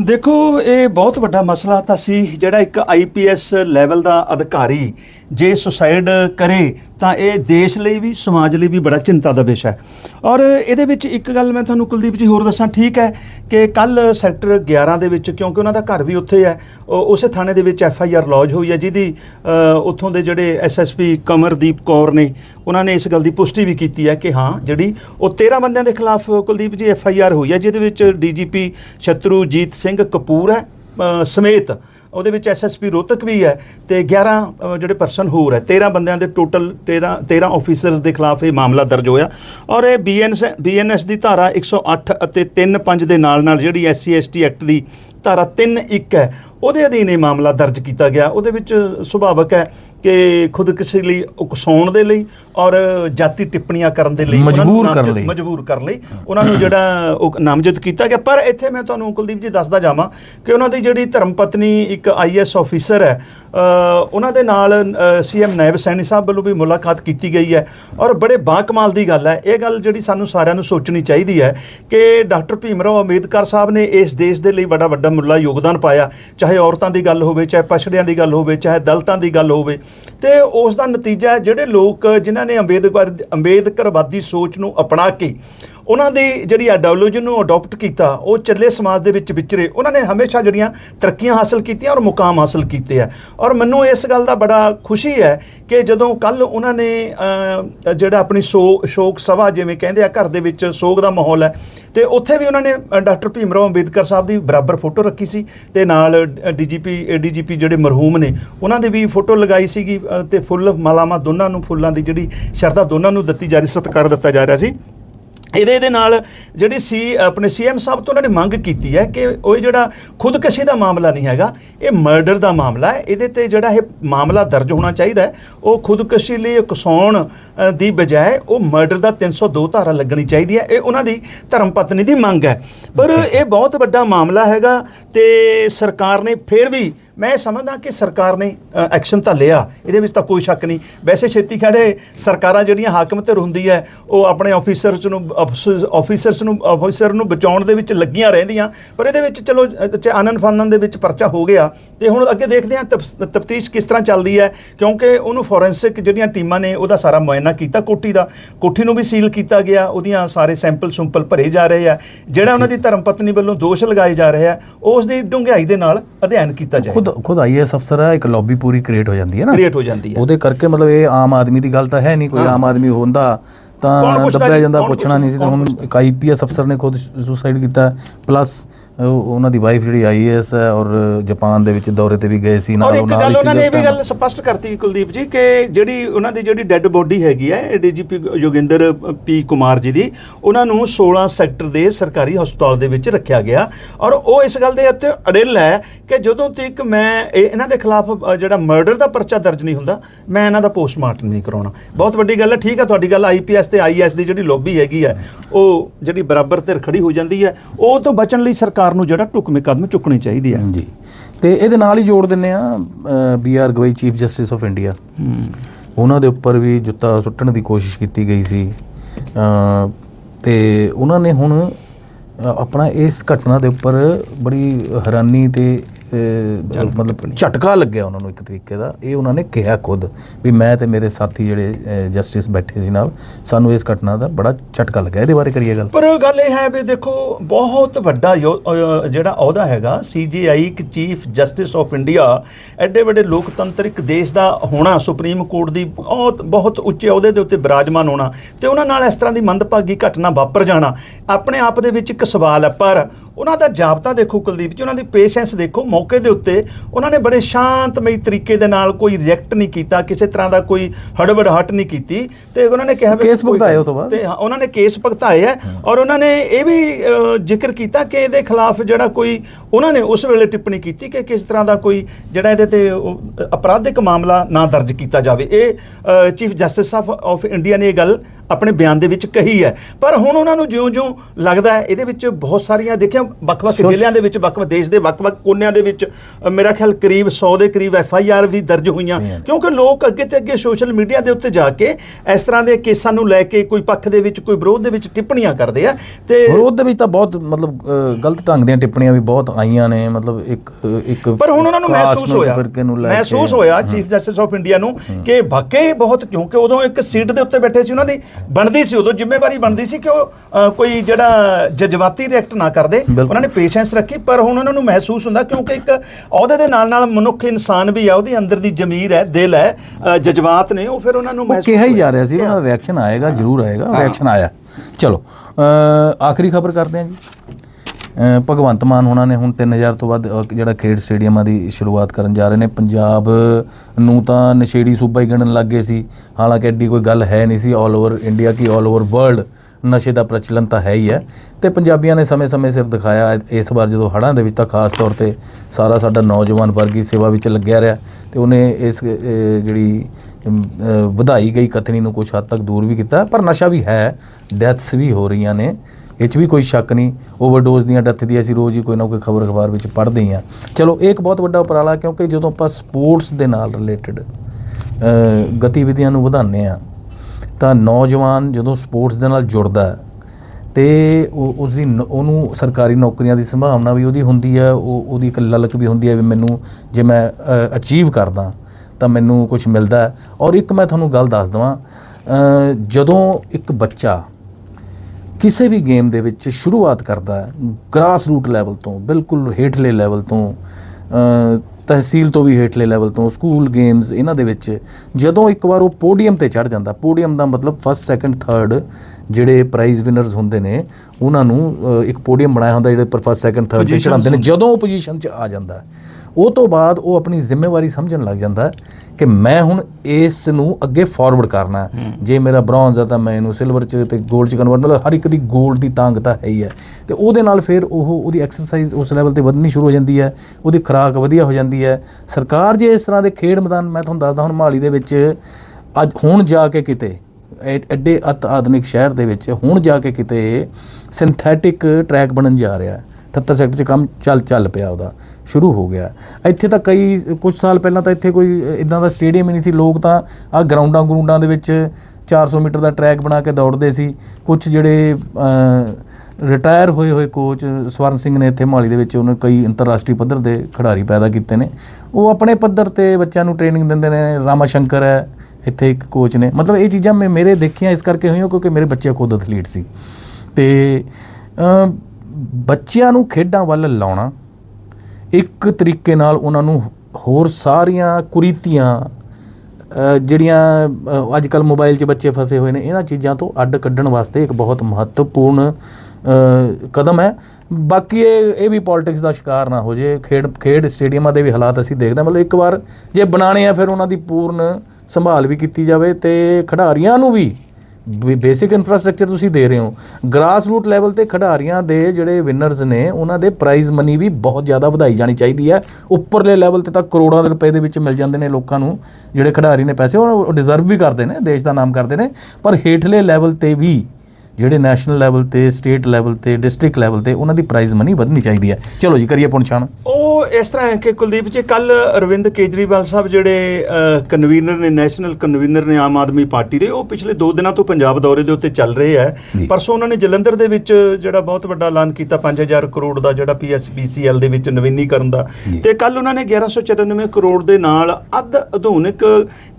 Speaker 2: ਦੇਖੋ, ਇਹ ਬਹੁਤ ਵੱਡਾ ਮਸਲਾ ਤਾਂ ਸੀ ਜਿਹੜਾ ਇੱਕ ਆਈਪੀਐਸ ਲੈਵਲ ਦਾ ਅਧਿਕਾਰੀ ਜੇ ਸੁਸਾਈਡ ਕਰੇ, ਤਾਂ ਇਹ ਦੇਸ਼ ਲਈ ਵੀ, ਸਮਾਜ ਲਈ ਵੀ ਬੜਾ ਚਿੰਤਾ ਦਾ ਵਿਸ਼ਾ ਹੈ। ਔਰ ਇਹਦੇ ਵਿੱਚ ਇੱਕ ਗੱਲ ਮੈਂ ਤੁਹਾਨੂੰ ਕੁਲਦੀਪ ਜੀ ਹੋਰ ਦੱਸਾਂ, ਠੀਕ ਹੈ ਕਿ ਕੱਲ ਸੈਕਟਰ 11 ਦੇ ਵਿੱਚ, ਕਿਉਂਕਿ ਉਹਨਾਂ ਦਾ ਘਰ ਵੀ ਉੱਥੇ ਹੈ, ਉਹ- ਉਸੇ ਥਾਣੇ ਦੇ ਵਿੱਚ ਐਫ ਆਈ ਆਰ ਲੌਜ ਹੋਈ ਹੈ, ਜਿਹਦੀ ਉੱਥੋਂ ਦੇ ਜਿਹੜੇ ਐਸਐਸਪੀ ਕਮਰਦੀਪ ਕੌਰ ਨੇ, ਉਹਨਾਂ ਨੇ ਇਸ ਗੱਲ ਦੀ ਪੁਸ਼ਟੀ ਵੀ ਕੀਤੀ ਹੈ ਕਿ ਹਾਂ, ਜਿਹੜੀ ਉਹ 13 ਬੰਦਿਆਂ ਦੇ ਖਿਲਾਫ ਕੁਲਦੀਪ ਜੀ ਐਫ ਆਈ ਆਰ ਹੋਈ ਹੈ, ਜਿਹਦੇ ਵਿੱਚ ਡੀ ਜੀ ਪੀ ਸ਼ਤਰੂਜੀਤ ਸਿੰਘ ਕਪੂਰ ਹੈ ਸਮੇਤ ਉਹਦੇ ਵਿੱਚ ਐਸਐਸਪੀ ਰੋਹਤਕ ਵੀ ਹੈ ਤੇ 11 ਜਿਹੜੇ ਪਰਸਨ ਹੋਰ ਹੈ 13 ਬੰਦਿਆਂ ਦੇ ਟੋਟਲ 13 13 ਆਫੀਸਰਸ ਦੇ ਖਿਲਾਫ ਇਹ ਮਾਮਲਾ ਦਰਜ ਹੋਇਆ। ਔਰ ਇਹ ਬੀਐਨਐਸ ਬੀਐਨਐਸ ਦੀ ਧਾਰਾ 108 ਅਤੇ 35 ਦੇ ਨਾਲ ਨਾਲ ਜਿਹੜੀ ਐਸਸੀ ਐਸਟੀ ਐਕਟ ਦੀ ਧਾਰਾ 31 ਹੈ ਉਹਦੇ ਅਧੀਨ ਇਹ ਮਾਮਲਾ ਦਰਜ ਕੀਤਾ ਗਿਆ। ਉਹਦੇ ਵਿੱਚ ਸੁਭਾਵਕ ਹੈ ਕਿ ਖੁਦਕੁਸ਼ੀ ਲਈ ਉਕਸਾਉਣ ਦੇ ਲਈ ਔਰ ਜਾਤੀ ਟਿੱਪਣੀਆਂ ਕਰਨ ਦੇ ਲਈ
Speaker 1: ਮਜਬੂਰ ਕਰਨ ਲਈ।
Speaker 2: ਮਜਬੂਰ ਕਰਨ ਲਈ ਉਹਨਾਂ ਨੂੰ ਜਿਹੜਾ ਉਹ ਨਾਮਜ਼ਦ ਕੀਤਾ ਗਿਆ। ਪਰ ਇੱਥੇ ਮੈਂ ਤੁਹਾਨੂੰ ਕੁਲਦੀਪ ਜੀ ਦੱਸਦਾ ਜਾਵਾਂ ਕਿ ਉਹਨਾਂ ਦੀ ਜਿਹੜੀ ਧਰਮ ਪਤਨੀ ਇੱਕ ਆਈਐਸ ਆਫੀਸਰ ਹੈ ਉਹਨਾਂ ਦੇ ਨਾਲ ਸੀਐਮ ਨਾਇਬ ਸੈਣੀ ਸਾਹਿਬ ਵੱਲੋਂ ਵੀ ਮੁਲਾਕਾਤ ਕੀਤੀ ਗਈ ਹੈ। ਔਰ ਬੜੇ ਬਾਕਮਾਲ ਦੀ ਗੱਲ ਹੈ। ਇਹ ਗੱਲ ਜਿਹੜੀ ਸਾਨੂੰ ਸਾਰਿਆਂ ਨੂੰ ਸੋਚਣੀ ਚਾਹੀਦੀ ਹੈ ਕਿ ਡਾਕਟਰ ਭੀਮਰਾਓ ਅੰਬੇਦਕਰ ਸਾਹਿਬ ਨੇ ਇਸ ਦੇਸ਼ ਦੇ ਲਈ ਬੜਾ ਵੱਡਾ ਮੁੱਲਾ ਯੋਗਦਾਨ ਪਾਇਆ। ਚਾਹੇ ਔਰਤਾਂ ਦੀ ਗੱਲ ਹੋਵੇ, ਚਾਹੇ ਪਛੜਿਆਂ ਦੀ ਗੱਲ ਹੋਵੇ, ਚਾਹੇ ਦਲਤਾਂ ਦੀ ਗੱਲ ਹੋਵੇ, ਤੇ ਉਸ ਦਾ ਨਤੀਜਾ ਜਿਹੜੇ ਲੋਕ ਜਿਨ੍ਹਾਂ ਨੇ ਅੰਬੇਦਕਰ ਅੰਬੇਦਕਰਵਾਦੀ ਸੋਚ ਨੂੰ ਅਪਣਾ ਕੇ ਉਹਨਾਂ ਦੀ ਜਿਹੜੀ ਆਈਡੀਓਲੋਜੀ ਨੂੰ ਅਡਾਪਟ ਕੀਤਾ ਉਹ ਚੱਲੇ ਸਮਾਜ ਦੇ ਵਿੱਚ ਵਿਚਰੇ। ਉਹਨਾਂ ਨੇ ਹਮੇਸ਼ਾ ਜਿਹੜੀਆਂ ਤਰੱਕੀਆਂ ਹਾਸਲ ਕੀਤੀਆਂ ਔਰ ਮੁਕਾਮ ਹਾਸਲ ਕੀਤੇ ਆ। ਔਰ ਮੈਨੂੰ ਇਸ ਗੱਲ ਦਾ ਬੜਾ ਖੁਸ਼ੀ ਹੈ ਕਿ ਜਦੋਂ ਕੱਲ ਉਹਨਾਂ ਨੇ ਜਿਹੜਾ ਆਪਣੀ ਸੋ ਸ਼ੋਕ ਸਭਾ ਜਿਵੇਂ ਕਹਿੰਦੇ ਆ ਘਰ ਦੇ ਵਿੱਚ ਸੋਗ ਦਾ ਮਾਹੌਲ ਹੈ ਤੇ ਉੱਥੇ ਵੀ ਉਹਨਾਂ ਨੇ ਡਾਕਟਰ ਭੀਮ ਰਾਓ ਅੰਬੇਦਕਰ ਸਾਹਿਬ ਦੀ ਬਰਾਬਰ ਫੋਟੋ ਰੱਖੀ ਸੀ ਤੇ ਨਾਲ ਡੀਜੀਪੀ ਡੀਜੀਪੀ ਜਿਹੜੇ ਮਰਹੂਮ ਨੇ ਉਹਨਾਂ ਦੀ ਵੀ ਫੋਟੋ ਲਗਾਈ ਸੀਗੀ ਅ, ਤੇ ਫੁੱਲ ਮਾਲਾਵਾਂ ਦੋਨਾਂ ਨੂੰ ਫੁੱਲਾਂ ਦੀ ਜਿਹੜੀ ਸ਼ਰਧਾ ਦੋਨਾਂ ਨੂੰ ਦਿੱਤੀ ਜਾ ਰਹੀ ਸਤਿਕਾਰ ਦਿੱਤਾ ਜਾ ਰਿਹਾ ਸੀ। ਇਹਦੇ ਇਹਦੇ ਨਾਲ ਜਿਹੜੀ ਸੀ ਆਪਣੇ ਸੀਐਮ ਸਾਹਿਬ ਤੋਂ ਉਹਨਾਂ ਨੇ ਮੰਗ ਕੀਤੀ ਹੈ ਕਿ ਉਹ ਜਿਹੜਾ ਖੁਦਕਸ਼ੀ ਦਾ ਮਾਮਲਾ ਨਹੀਂ ਹੈਗਾ ਇਹ ਮਰਡਰ ਦਾ ਮਾਮਲਾ ਹੈ। ਇਹਦੇ ਤੇ ਜਿਹੜਾ ਇਹ ਮਾਮਲਾ ਦਰਜ ਹੋਣਾ ਚਾਹੀਦਾ ਹੈ। ਉਹ ਖੁਦਕਸ਼ੀ ਲਈ ਉਕਸਾਉਣ ਦੀ ਬਜਾਏ ਉਹ ਮਰਡਰ ਦਾ 302 ਧਾਰਾ ਲੱਗਣੀ ਚਾਹੀਦੀ ਹੈ। ਇਹ ਉਹਨਾਂ ਦੀ ਧਰਮ ਪਤਨੀ ਦੀ ਮੰਗ ਹੈ। ਪਰ ਇਹ ਬਹੁਤ ਵੱਡਾ ਮਾਮਲਾ ਹੈਗਾ ਤੇ ਸਰਕਾਰ ਨੇ ਫਿਰ ਵੀ ਮੈਂ ਸਮਝਦਾ ਕਿ ਸਰਕਾਰ ਨੇ ਐਕਸ਼ਨ ਤਾਂ ਲਿਆ ਇਹਦੇ ਵਿੱਚ ਤਾਂ ਕੋਈ ਸ਼ੱਕ ਨਹੀਂ। ਵੈਸੇ ਛੇਤੀ ਖੜੇ ਸਰਕਾਰਾਂ ਜਿਹੜੀਆਂ ਹਾਕਮ ਧਿਰ ਹੁੰਦੀ ਹੈ ਉਹ ਆਪਣੇ ਆਫੀਸਰਸ ਨੂੰ ਆਫੀਸਰਸ ਨੂੰ ਆਫੀਸਰ ਨੂੰ ਬਚਾਉਣ ਦੇ ਵਿੱਚ ਲੱਗੀਆਂ ਰਹਿੰਦੀਆਂ ਪਰ ਇਹਦੇ ਵਿੱਚ ਚਲੋ ਆਨੰਦ ਫਾਨਨ ਦੇ ਵਿੱਚ ਪਰਚਾ ਹੋ ਗਿਆ। ਤੇ ਹੁਣ ਅੱਗੇ ਦੇਖਦੇ ਹਾਂ ਤਫਤੀਸ਼ ਕਿਸ ਤਰ੍ਹਾਂ ਚੱਲਦੀ ਹੈ ਕਿਉਂਕਿ ਉਹਨੂੰ ਫੋਰੈਂਸਿਕ ਜਿਹੜੀਆਂ ਟੀਮਾਂ ਨੇ ਉਹਦਾ ਸਾਰਾ ਮੁਆਇਨਾ ਕੀਤਾ ਕੋਠੀ ਦਾ। ਕੋਠੀ ਨੂੰ ਵੀ ਸੀਲ ਕੀਤਾ ਗਿਆ ਉਹਦੀਆਂ ਸਾਰੇ ਸੈਂਪਲ ਸੁੰਪਲ ਭਰੇ ਜਾ ਰਹੇ ਆ। ਜਿਹੜਾ ਉਹਨਾਂ ਦੀ ਧਰਮ ਪਤਨੀ ਵੱਲੋਂ ਦੋਸ਼ ਲਗਾਏ ਜਾ ਰਹੇ ਆ ਉਸ ਦੀ ਡੂੰਘਾਈ ਦੇ ਨਾਲ ਅਧਿਐਨ ਕੀਤਾ ਜਾਏ
Speaker 1: ਖੁਦ ਖੁਦ ਆਈਐਸ ਅਫਸਰ ਹੈ ਇੱਕ ਲੌਬੀ ਪੂਰੀ ਕ੍ਰੀਏਟ ਹੋ ਜਾਂਦੀ ਹੈ ਨਾ।
Speaker 2: ਕ੍ਰੀਏਟ ਹੋ ਜਾਂਦੀ ਹੈ।
Speaker 1: ਉਹਦੇ ਕਰਕੇ ਮਤਲਬ ਇਹ ਆਮ ਆਦਮੀ ਦੀ ਗੱਲ ਤਾਂ ਹੈ ਨਹੀਂ ਕੋਈ ਆਮ ਆਦਮੀ ਹੁੰਦਾ ਤਾਂ ਦੱਬਿਆ? ਜਾਂਦਾ ਪੁੱਛਣਾ ਨਹੀਂ ਸੀ। ਤਾਂ ਹੁਣ ਇੱਕ ਆਈਪੀਐਸ ਅਫਸਰ ਨੇ ਖੁਦ ਸੁਸਾਈਡ ਕੀਤਾ ਪਲੱਸ ਉਹਨਾਂ ਦੀ ਵਾਈਫ ਜਿਹੜੀ ਆਈਏਐਸ ਹੈ ਔਰ ਜਾਪਾਨ ਦੇ ਵਿੱਚ ਦੌਰੇ ਤੇ ਵੀ ਗਏ ਸੀ
Speaker 2: ਔਰ
Speaker 1: ਨਾਲ
Speaker 2: ਇੱਕ
Speaker 1: ਉਹ ਨਾਲ
Speaker 2: ਗੱਲ
Speaker 1: ਹੀ
Speaker 2: ਉਹਨਾਂ ਨੇ ਇਹ ਵੀ। ਗੱਲ ਸਪਸ਼ਟ ਕਰਤੀ ਕੁਲਦੀਪ ਜੀ ਕਿ ਜਿਹੜੀ ਉਹਨਾਂ ਦੀ ਜਿਹੜੀ ਡੈੱਡ ਬੋਡੀ ਹੈਗੀ ਹੈ ਡੀਜੀਪੀ ਯੋਗਿੰਦਰ ਪੀ ਕੁਮਾਰ ਜੀ ਦੀ ਉਹਨਾਂ ਨੂੰ 16 ਸੈਕਟਰ ਦੇ ਸਰਕਾਰੀ ਹਸਪਤਾਲ ਦੇ ਵਿੱਚ ਰੱਖਿਆ ਗਿਆ ਔਰ ਉਹ ਇਸ ਗੱਲ ਦੇ ਉੱਤੇ ਅੜਿੱਲ ਹੈ ਕਿ ਜਦੋਂ ਤੱਕ ਮੈਂ ਇਹ- ਇਹਨਾਂ ਦੇ ਖਿਲਾਫ ਜਿਹੜਾ ਮਰਡਰ ਦਾ ਪਰਚਾ ਦਰਜ ਨਹੀਂ ਹੁੰਦਾ ਮੈਂ ਇਹਨਾਂ ਦਾ ਪੋਸਟਮਾਰਟਮ ਨਹੀਂ ਕਰਾਉਣਾ ਬਹੁਤ ਵੱਡੀ ਗੱਲ ਹੈ ਠੀਕ ਹੈ ਤੁਹਾਡੀ ਗੱਲ ਆਈਪੀਐਸ ਤੇ ਆਈਐਸ ਦੀ ਜਿਹੜੀ ਲੌਬੀ ਹੈਗੀ ਹੈ ਉਹ ਜਿਹੜੀ ਬਰਾਬਰ ਤੇ ਖੜੀ ਹੋ ਜਾਂਦੀ ਹੈ ਉਹ ਤੋਂ ਬਚਣ ਲਈ ਸਰਕਾਰ ਸਰਕਾਰ ਨੂੰ ਜਿਹੜਾ ਢੁਕਵੇਂ ਕਦਮ ਚੁੱਕਣੇ ਚਾਹੀਦੇ ਆ।
Speaker 1: ਜੀ ਤੇ ਇਹਦੇ ਨਾਲ ਹੀ ਜੋੜ ਦਿੰਨੇ ਆ B R Gavai chief justice of India. ਉਹਨਾਂ ਦੇ ਉੱਪਰ ਵੀ ਜੁੱਤਾ ਸੁੱਟਣ ਦੀ ਕੋਸ਼ਿਸ਼ ਕੀਤੀ ਗਈ ਸੀ। ਤੇ ਉਹਨਾਂ ਨੇ ਹੁਣ ਆਪਣਾ ਇਸ ਘਟਨਾ ਦੇ ਉੱਪਰ ਬੜੀ ਹੈਰਾਨੀ ਤੇ ਮਤਲਬ ਝਟਕਾ ਲੱਗਿਆ ਉਹਨਾਂ ਨੂੰ ਇੱਕ ਤਰੀਕੇ ਦਾ। ਇਹ ਉਹਨਾਂ ਨੇ ਕਿਹਾ ਖੁਦ ਵੀ ਮੈਂ ਤੇ ਮੇਰੇ ਸਾਥੀ ਜਿਹੜੇ ਜਸਟਿਸ ਬੈਠੇ ਸੀ ਨਾਲ ਸਾਨੂੰ ਇਸ ਘਟਨਾ ਦਾ ਬੜਾ ਝਟਕਾ ਲੱਗਿਆ। ਇਹਦੇ ਬਾਰੇ ਕਰੀਏ ਗੱਲ।
Speaker 2: ਪਰ ਗੱਲ ਇਹ ਹੈ ਵੀ ਦੇਖੋ ਬਹੁਤ ਵੱਡਾ ਜਿਹੜਾ ਅਹੁਦਾ ਹੈਗਾ ਸੀਜੀਆਈ ਇੱਕ ਚੀਫ ਜਸਟਿਸ ਆਫ ਇੰਡੀਆ ਐਡੇ ਵੱਡੇ ਲੋਕਤੰਤਰਿਕ ਦੇਸ਼ ਦਾ ਹੋਣਾ ਸੁਪਰੀਮ ਕੋਰਟ ਦੀ ਬਹੁਤ ਬਹੁਤ ਉੱਚੇ ਅਹੁਦੇ ਦੇ ਉੱਤੇ ਬਿਰਾਜਮਾਨ ਹੋਣਾ ਤੇ ਉਹਨਾਂ ਨਾਲ ਇਸ ਤਰ੍ਹਾਂ ਦੀ ਮੰਦਭਾਗੀ ਘਟਨਾ ਵਾਪਰ ਜਾਣਾ ਆਪਣੇ ਆਪ ਦੇ ਵਿੱਚ ਇੱਕ ਸਵਾਲ ਹੈ। ਪਰ ਉਹਨਾਂ ਦਾ ਜਾਬਤਾ ਦੇਖੋ ਕੁਲਦੀਪ ਜੀ ਉਹਨਾਂ ਦੀ ਪੇਸ਼ੈਂਸ ਦੇਖੋ ਮੌਕੇ ਦੇ ਉੱਤੇ ਉਹਨਾਂ ਨੇ ਬੜੇ ਸ਼ਾਂਤਮਈ ਤਰੀਕੇ ਦੇ ਨਾਲ ਕੋਈ ਰਿਐਕਟ ਨਹੀਂ ਕੀਤਾ ਕਿਸੇ ਤਰ੍ਹਾਂ ਦਾ ਕੋਈ ਹੜਬੜ ਹਟ ਨਹੀਂ ਕੀਤੀ ਤੇ ਉਹਨਾਂ ਨੇ ਕਿਹਾ ਵੀ
Speaker 1: ਕੇਸ ਭੁਗਤਾਏ ਉਹ ਤੋਂ ਬਾਅਦ।
Speaker 2: ਤੇ ਉਹਨਾਂ ਨੇ ਕੇਸ ਭੁਗਤਾਏ ਹੈ ਔਰ ਉਹਨਾਂ ਨੇ ਇਹ ਵੀ ਜ਼ਿਕਰ ਕੀਤਾ ਕਿ ਇਹਦੇ ਖਿਲਾਫ ਜਿਹੜਾ ਕੋਈ ਉਹਨਾਂ ਨੇ ਉਸ ਵੇਲੇ ਟਿੱਪਣੀ ਕੀਤੀ ਕਿ ਕਿਸ ਤਰ੍ਹਾਂ ਦਾ ਕੋਈ ਜਿਹੜਾ ਇਹਦੇ ਤੇ ਅਪਰਾਧਿਕ ਮਾਮਲਾ ਨਾ ਦਰਜ ਕੀਤਾ ਜਾਵੇ ਇਹ chief justice of of India ਨੇ ਇਹ ਗੱਲ ਆਪਣੇ ਬਿਆਨ ਦੇ ਵਿੱਚ ਕਹੀ ਹੈ। ਪਰ ਹੁਣ ਉਹਨਾਂ ਨੂੰ ਜਿਉਂ-ਜਿਉਂ ਲੱਗਦਾ ਹੈ ਇਹਦੇ ਵਿੱਚ ਬਹੁਤ ਸਾਰੀਆਂ ਦੇਖਿਆ ਵੱਖ-ਵੱਖ ਜ਼ਿਲ੍ਹਿਆਂ ਦੇ ਵਿੱਚ ਵੱਖ-ਵੱਖ ਦੇਸ਼ ਦੇ ਵੱਖ-ਵੱਖ ਕੋਨਿਆਂ ਦੇ ਵਿੱਚ ਮੇਰਾ ਖਿਆਲ ਕਰੀਬ 100 ਦੇ ਕਰੀਬ ਐਫ ਆਈ ਆਰ ਵੀ ਦਰਜ ਹੋਈਆਂ। ਕਿਉਂਕਿ ਲੋਕ ਅੱਗੇ ਤੇ ਅੱਗੇ ਸੋਸ਼ਲ ਮੀਡੀਆ ਦੇ ਉੱਤੇ ਜਾ ਕੇ ਇਸ ਤਰ੍ਹਾਂ ਦੇ ਕੇਸਾਂ ਨੂੰ ਲੈ ਕੇ ਕੋਈ ਪੱਖ ਦੇ ਵਿੱਚ ਕੋਈ ਵਿਰੋਧ ਦੇ ਵਿੱਚ ਟਿੱਪਣੀਆਂ ਕਰਦੇ ਆ ਤੇ
Speaker 1: ਵਿਰੋਧ ਦੇ ਵਿੱਚ ਤਾਂ ਬਹੁਤ ਮਤਲਬ ਗਲਤ ਢੰਗ ਦੀਆਂ ਟਿੱਪਣੀਆਂ ਵੀ ਬਹੁਤ ਆਈਆਂ ਨੇ ਮਤਲਬ ਇੱਕ ਇੱਕ
Speaker 2: ਪਰ ਹੁਣ ਉਹਨਾਂ ਨੂੰ ਮਹਿਸੂਸ ਹੋਇਆ ਮਹਿਸੂਸ ਹੋਇਆ ਚੀਫ ਜਸਟਿਸ ਆਫ ਇੰਡੀਆ ਨੂੰ ਕਿ ਵਾਕਈ ਬਹੁਤ ਕਿਉਂਕਿ ਉਦੋਂ ਇੱਕ ਸੀਟ ਦੇ ਉੱਤੇ ਬੈਠੇ ਸੀ ਉਹਨਾਂ ਦੀ ਬਣਦੀ ਸੀ ਉਦੋਂ ਜ਼ਿੰਮੇਵਾਰੀ ਬਣਦੀ ਸੀ ਕਿ ਉਹ ਅ, ਕੋਈ ਜਿਹੜਾ ਜਜ਼ਬਾਤੀ ਰਿਐਕਟ ਨਾ ਕਰਦੇ। ਉਹਨਾਂ ਨੇ ਪੇਸ਼ੈਂਸ ਰੱਖੀ ਪਰ ਹੁਣ ਉਹਨਾਂ ਨੂੰ ਮਹਿਸੂਸ ਹੁੰਦਾ ਕਿਉਂਕਿ ਇੱਕ ਅਹੁਦੇ ਦੇ ਨਾਲ ਨਾਲ ਮਨੁੱਖ ਇਨਸਾਨ ਵੀ ਆ ਉਹਦੀ ਅੰਦਰ ਦੀ ਜ਼ਮੀਰ ਹੈ ਦਿਲ ਹੈ ਅ, ਜਜ਼ਬਾਤ ਨੇ ਉਹ ਫਿਰ ਉਹਨਾਂ ਨੂੰ
Speaker 1: ਉਹ
Speaker 2: ਮਹਿਸੂਸ
Speaker 1: ਕਿਹਾ ਹੀ। ਜਾ ਰਿਹਾ ਸੀ ਉਹਨਾਂ ਦਾ ਰਿਐਕਸ਼ਨ ਆਏਗਾ ਜ਼ਰੂਰ ਆਏਗਾ ਰਿਐਕਸ਼ਨ ਆਇਆ। ਚਲੋ ਅ, ਆਖਰੀ ਖਬਰ ਕਰਦੇ ਹਾਂ ਜੀ। ਭਗਵੰਤ ਮਾਨ ਹੋਣਾ ਨੇ ਹੁਣ 3000 ਤੋਂ ਵੱਧ ਜਿਹੜਾ ਖੇਡ ਸਟੇਡੀਅਮਾਂ ਦੀ ਸ਼ੁਰੂਆਤ ਕਰਨ ਜਾ ਰਹੇ ਨੇ। ਪੰਜਾਬ ਨੂੰ ਤਾਂ ਨਸ਼ੇੜੀ ਸੂਬਾ ਹੀ ਗਿਣਨ ਲੱਗ ਗਏ ਸੀ। ਹਾਲਾਂਕਿ ਐਡੀ ਕੋਈ ਗੱਲ ਹੈ ਨਹੀਂ ਸੀ। 올 ਓਵਰ ਇੰਡੀਆ ਕੀ 올 ਓਵਰ ਵਰਲਡ ਨਸ਼ੇ ਦਾ ਪ੍ਰਚਲਨ ਤਾਂ ਹੈ ਹੀ ਹੈ। ਤੇ ਪੰਜਾਬੀਆਂ ਨੇ ਸਮੇਂ-ਸਮੇਂ ਸਿਰ ਦਿਖਾਇਆ ਇਸ ਵਾਰ ਜਦੋਂ ਹੜ੍ਹਾਂ ਦੇ ਵਿੱਚ ਤਾਂ ਖਾਸ ਤੌਰ ਤੇ ਸਾਰਾ ਸਾਡਾ ਨੌਜਵਾਨ ਵਰਗ ਹੀ ਸੇਵਾ ਵਿੱਚ ਲੱਗਿਆ ਰਿਹਾ। ਤੇ ਉਹਨੇ ਇਸ ਜਿਹੜੀ ਵਧਾਈ ਗਈ ਕਥਨੀ ਨੂੰ ਕੁਝ ਹੱਦ ਤੱਕ ਦੂਰ ਵੀ ਕੀਤਾ। ਪਰ ਨਸ਼ਾ ਵੀ ਹੈ ਡੈਥਸ ਵੀ ਹੋ ਰਹੀਆਂ ਨੇ। ਇਹ 'ਚ ਵੀ ਕੋਈ ਸ਼ੱਕ ਨਹੀਂ ਓਵਰਡੋਜ਼ ਦੀਆਂ ਡੈਥ ਦੀ ਅਸੀਂ ਰੋਜ਼ ਹੀ ਕੋਈ ਨਾ ਕੋਈ ਖਬਰ ਅਖਬਾਰ ਵਿੱਚ ਪੜ੍ਹਦੇ ਹੀ। ਹਾਂ ਚਲੋ ਇਹ ਇੱਕ ਬਹੁਤ ਵੱਡਾ ਉਪਰਾਲਾ ਕਿਉਂਕਿ ਜਦੋਂ ਆਪਾਂ ਸਪੋਰਟਸ ਦੇ ਨਾਲ ਰਿਲੇਟਡ ਗਤੀਵਿਧੀਆਂ ਨੂੰ ਵਧਾਉਂਦੇ ਆ ਤਾਂ ਨੌਜਵਾਨ ਜਦੋਂ ਸਪੋਰਟਸ ਦੇ ਨਾਲ ਜੁੜਦਾ ਹੈ, ਤੇ ਉਹ ਉਸ ਦੀ ਨ- ਉਹਨੂੰ ਸਰਕਾਰੀ ਨੌਕਰੀਆਂ ਦੀ ਸੰਭਾਵਨਾ ਵੀ ਉਹਦੀ ਹੁੰਦੀ ਹੈ, ਉਹ, ਉਹਦੀ ਇੱਕ ਲਲਕ ਵੀ ਹੁੰਦੀ ਹੈ ਵੀ ਮੈਨੂੰ ਜੇ ਮੈਂ ਅਚੀਵ ਕਰਦਾ, ਤਾਂ ਮੈਨੂੰ ਕੁਝ ਮਿਲਦਾ ਔਰ ਇੱਕ ਮੈਂ ਤੁਹਾਨੂੰ ਗੱਲ ਦੱਸ ਦਵਾਂ ਜਦੋਂ ਇੱਕ ਬੱਚਾ ਕਿਸੇ ਵੀ ਗੇਮ ਦੇ ਵਿੱਚ ਸ਼ੁਰੂਆਤ ਕਰਦਾ ਹੈ ਗ੍ਰਾਸ ਰੂਟ ਲੈਵਲ ਤੋਂ ਬਿਲਕੁਲ ਹੇਠਲੇ ਲੈਵਲ ਤੋਂ ਤਹਿਸੀਲ ਤੋਂ ਵੀ ਹੇਠਲੇ ਲੈਵਲ ਤੋਂ ਸਕੂਲ ਗੇਮਸ ਇਹਨਾਂ ਦੇ ਵਿੱਚ ਜਦੋਂ ਇੱਕ ਵਾਰ ਉਹ ਪੋਡੀਅਮ ਤੇ ਚੜ ਜਾਂਦਾ ਪੋਡੀਅਮ ਦਾ ਮਤਲਬ ਫਸਟ ਸੈਕੰਡ ਥਰਡ ਜਿਹੜੇ ਪ੍ਰਾਈਜ਼ ਵਿਨਰਸ ਹੁੰਦੇ ਨੇ ਉਹਨਾਂ ਨੂੰ ਇੱਕ ਪੋਡੀਅਮ ਬਣਾਇਆ ਹੁੰਦਾ ਜਿਹੜੇ ਪਰ ਫਸਟ ਸੈਕੰਡ ਥਰਡ ਤੇ ਚੜਾਉਂਦੇ ਨੇ ਜਦੋਂ ਉਹ ਪੋਜੀਸ਼ਨ 'ਚ ਆ ਜਾਂਦਾ ਉਹ ਤੋਂ ਬਾਅਦ ਉਹ ਆਪਣੀ ਜ਼ਿੰਮੇਵਾਰੀ ਸਮਝਣ ਲੱਗ ਜਾਂਦਾ ਕਿ ਮੈਂ ਹੁਣ ਇਸ ਨੂੰ ਅੱਗੇ ਫਾਰਵਰਡ ਕਰਨਾ ਜੇ ਮੇਰਾ ਬ੍ਰੌਂਜ਼ ਹੈ ਤਾਂ ਮੈਂ ਇਹਨੂੰ ਸਿਲਵਰ 'ਚ ਤੇ 골ਡ 'ਚ ਕਨਵਰਟ ਮਤਲਬ ਹਰ ਇੱਕ ਦੀ 골ਡ ਦੀ ਤਾਂਗ ਤਾਂ ਹੈ ਹੀ ਹੈ। ਤੇ ਉਹਦੇ ਨਾਲ ਫਿਰ ਉਹ ਉਹਦੀ ਐਕਸਰਸਾਈਜ਼ ਉਸ ਲੈਵਲ ਤੇ ਵਧਣੀ ਸ਼ੁਰੂ ਹੋ ਜਾਂਦੀ ਹੈ ਉਹਦੀ ਖੁਰਾਕ ਵਧੀਆ ਹੋ ਜਾਂਦੀ ਹੈ। ਸਰਕਾਰ ਜੇ ਇਸ ਤਰ੍ਹਾਂ ਦੇ ਖੇਡ ਮੈਦਾਨ ਮੈਂ ਤੁਹਾਨੂੰ ਦੱਸਦਾ ਹੁਣ ਮਹਾਲੀ ਦੇ ਵਿੱਚ ਅੱਜ ਹੁਣ ਜਾ ਕੇ ਕਿਤੇ ਐਡੇ ਅਤ ਆਧੁਨਿਕ ਸ਼ਹਿਰ ਦੇ ਵਿੱਚ ਹੁਣ ਜਾ ਕੇ ਕਿਤੇ ਸਿੰਥੈਟਿਕ ਟਰੈਕ ਬਣਨ ਜਾ ਰਿਹਾ ਹੈ। 78 ਸੈਕਟਰ 'ਚ ਕੰਮ ਚੱਲ ਚੱਲ ਪਿਆ ਉਹਦਾ, ਸ਼ੁਰੂ ਹੋ ਗਿਆ। ਇੱਥੇ ਤਾਂ ਕਈ ਕੁਝ ਸਾਲ ਪਹਿਲਾਂ ਤਾਂ ਇੱਥੇ ਕੋਈ ਇਦਾਂ ਦਾ ਸਟੇਡੀਅਮ ਹੀ ਨਹੀਂ ਸੀ। ਲੋਕ ਤਾਂ ਆ ਗਰਾਊਂਡਾਂ ਗਰੂੰਡਾਂ ਦੇ ਵਿੱਚ 400 ਮੀਟਰ ਦਾ ਟਰੈਕ ਬਣਾ ਕੇ ਦੌੜਦੇ ਸੀ। ਕੁਝ ਜਿਹੜੇ ਰਿਟਾਇਰ ਹੋਏ ਹੋਏ ਕੋਚ ਸਵਰਨ ਸਿੰਘ ਨੇ ਇੱਥੇ ਮਹਾਲੀ ਦੇ ਵਿੱਚ ਉਹਨੇ ਕਈ ਅੰਤਰਰਾਸ਼ਟਰੀ ਪੱਧਰ ਦੇ ਖਿਡਾਰੀ ਪੈਦਾ ਕੀਤੇ ਨੇ। ਉਹ ਆਪਣੇ ਪੱਧਰ ਤੇ ਬੱਚਿਆਂ ਨੂੰ ਟ੍ਰੇਨਿੰਗ ਦਿੰਦੇ ਨੇ। ਰਾਮਾ ਸ਼ੰਕਰ ਹੈ, ਇੱਥੇ ਇੱਕ ਕੋਚ ਨੇ। ਮਤਲਬ ਇਹ ਚੀਜ਼ਾਂ ਮੈਂ, ਮੇਰੇ ਦੇਖੀਆਂ ਇਸ ਕਰਕੇ ਹੋਈਆਂ ਕਿਉਂਕਿ ਮੇਰੇ ਬੱਚੇ ਖੁਦ ਐਥਲੀਟ ਸੀ। ਤੇ ਬੱਚਿਆਂ ਨੂੰ ਖੇਡਾਂ ਵੱਲ ਲਾਉਣਾ, ਇੱਕ ਤਰੀਕੇ ਨਾਲ ਉਹਨਾਂ ਨੂੰ ਹੋਰ ਸਾਰੀਆਂ ਕੁਰੀਤੀਆਂ ਜਿਹੜੀਆਂ ਅੱਜ ਕੱਲ ਮੋਬਾਈਲ 'ਚ ਬੱਚੇ ਫਸੇ ਹੋਏ ਨੇ, ਇਹਨਾਂ ਚੀਜ਼ਾਂ ਤੋਂ ਅੱਡ ਕੱਢਣ ਵਾਸਤੇ ਇੱਕ ਬਹੁਤ ਮਹੱਤਵਪੂਰਨ ਕਦਮ ਹੈ। ਬਾਕੀ ਇਹ ਇਹ ਵੀ ਪੋਲਿਟਿਕਸ ਦਾ ਸ਼ਿਕਾਰ ਨਾ ਹੋ ਜੇ। ਖੇਡ ਖੇਡ ਸਟੇਡੀਅਮਾਂ ਦੇ ਵੀ ਹਾਲਾਤ ਅਸੀਂ ਦੇਖਦੇ ਹਾਂ। ਮਤਲਬ ਇੱਕ ਵਾਰ ਜੇ ਬਣਾਣੇ ਆ, ਫਿਰ ਉਹਨਾਂ ਦੀ ਪੂਰਨ ਸੰਭਾਲ ਵੀ ਕੀਤੀ ਜਾਵੇ ਤੇ ਖਿਡਾਰੀਆਂ ਨੂੰ ਵੀ ਬੇਸਿਕ ਇਨਫਰਾਸਟ੍ਰਕਚਰ ਤੁਸੀਂ ਦੇ ਰਹੇ ਹੋ। ਗ੍ਰਾਸ ਰੂਟ ਲੈਵਲ ਤੇ ਖਿਡਾਰੀਆਂ ਦੇ ਜਿਹੜੇ ਵਿਨਰਸ ਨੇ, ਉਹਨਾਂ ਦੇ ਪ੍ਰਾਈਜ਼ ਮਨੀ ਵੀ ਬਹੁਤ ਜ਼ਿਆਦਾ ਵਧਾਈ ਜਾਣੀ ਚਾਹੀਦੀ ਹੈ। ਉੱਪਰਲੇ ਲੈਵਲ ਤੇ ਤਾਂ ਕਰੋੜਾਂ ਦੇ ਰੁਪਏ ਦੇ ਵਿੱਚ ਮਿਲ ਜਾਂਦੇ ਨੇ ਲੋਕਾਂ ਨੂੰ, ਜਿਹੜੇ ਖਿਡਾਰੀ ਨੇ ਪੈਸੇ, ਉਹ ਡਿਜ਼ਰਵ ਵੀ ਕਰਦੇ ਨੇ, ਦੇਸ਼ ਦਾ ਨਾਮ ਕਰਦੇ ਨੇ। ਪਰ ਹੇਠਲੇ ਲੈਵਲ ਤੇ ਵੀ ਜਿਹੜੇ ਨੈਸ਼ਨਲ ਲੈਵਲ ਤੇ ਸਟੇਟ ਲੈਵਲ ਤੇ ਡਿਸਟ੍ਰਿਕਟ ਲੈਵਲ ਤੇ ਉਹਨਾਂ ਦੀ ਪ੍ਰਾਈਜ਼ ਮਨੀ ਵਧਣੀ ਚਾਹੀਦੀ ਹੈ ਚਲੋ ਜੀ ਕਰੀਏ ਪੁਣਛਾਣ
Speaker 2: ਉਹ ਇਸ ਤਰ੍ਹਾਂ ਹੈ ਕਿ ਕੁਲਦੀਪ ਜੀ ਕੱਲ ਅਰਵਿੰਦ ਕੇਜਰੀਵਾਲ ਸਾਹਿਬ ਜਿਹੜੇ ਕਨਵੀਨਰ ਨੇ ਨੈਸ਼ਨਲ ਕਨਵੀਨਰ ਨੇ ਆਮ ਆਦਮੀ ਪਾਰਟੀ ਦੇ ਉਹ ਪਿਛਲੇ 2 ਦਿਨਾਂ ਤੋਂ ਪੰਜਾਬ ਦੌਰੇ ਦੇ ਉੱਤੇ ਚੱਲ ਰਹੇ ਹੈ। ਪਰਸੋਂ ਉਹਨਾਂ ਨੇ ਜਲੰਧਰ ਦੇ ਵਿੱਚ ਜਿਹੜਾ ਬਹੁਤ ਵੱਡਾ ਐਲਾਨ ਕੀਤਾ 5000 ਕਰੋੜ ਦਾ ਜਿਹੜਾ ਪੀਐਸਪੀਸੀਐਲ ਦੇ ਵਿੱਚ ਨਵੀਨੀਕਰਨ ਦਾ। ਤੇ ਕੱਲ ਉਹਨਾਂ ਨੇ 1194 ਕਰੋੜ ਦੇ ਨਾਲ ਅੱਧ ਆਧੁਨਿਕ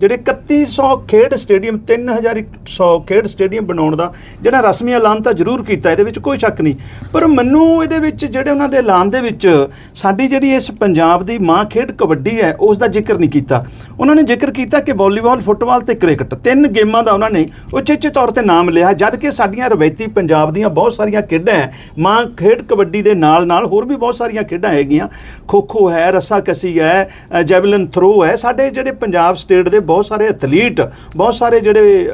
Speaker 2: ਜਿਹੜੇ 3100 ਖੇਡ ਸਟੇਡੀਅਮ 3100 ਖੇਡ ਸਟੇਡੀਅਮ ਬਣਾਉਣ ਦਾ ਜਿਹੜਾ ਰਸਮੀ ਐਲਾਨ ਤਾਂ ਜ਼ਰੂਰ ਕੀਤਾ ਇਹਦੇ ਵਿੱਚ ਕੋਈ ਸ਼ੱਕ ਨਹੀਂ। ਪਰ ਮੈਨੂੰ ਇਹਦੇ ਵਿੱਚ ਜਿਹੜੇ ਉਹਨਾਂ ਦੇ ਐਲਾਨ ਦੇ ਵਿੱਚ ਸਾਡੀ ਜਿਹੜੀ ਇਸ ਪੰਜਾਬ ਦੀ ਮਾਂ ਖੇਡ ਕਬੱਡੀ ਹੈ ਉਸ ਦਾ ਜ਼ਿਕਰ ਨਹੀਂ ਕੀਤਾ। ਉਹਨਾਂ ਨੇ ਜ਼ਿਕਰ ਕੀਤਾ ਕਿ ਵਾਲੀਬਾਲ ਫੁੱਟਬਾਲ ਤੇ ਕ੍ਰਿਕਟ ਤਿੰਨ ਗੇਮਾਂ ਦਾ ਉਹਨਾਂ ਨੇ ਉਚੇਚੇ ਤੌਰ ਤੇ ਨਾਮ ਲਿਆ ਜਦ ਕਿ ਸਾਡੀਆਂ ਰਵਾਇਤੀ ਪੰਜਾਬ ਦੀਆਂ ਬਹੁਤ ਸਾਰੀਆਂ ਖੇਡਾਂ ਹੈ। ਮਾਂ ਖੇਡ ਕਬੱਡੀ ਦੇ ਨਾਲ ਨਾਲ ਹੋਰ ਵੀ ਬਹੁਤ ਸਾਰੀਆਂ ਖੇਡਾਂ ਹੈਗੀਆਂ। ਖੋ ਖੋ ਹੈ ਰੱਸਾਕੱਸੀ ਹੈ ਅ, ਜੈਵਲਿਨ ਥਰੋ ਹੈ ਸਾਡੇ ਜਿਹੜੇ ਪੰਜਾਬ ਸਟੇਟ ਦੇ ਬਹੁਤ ਸਾਰੇ ਐਥਲੀਟ ਬਹੁਤ ਸਾਰੇ ਜਿਹੜੇ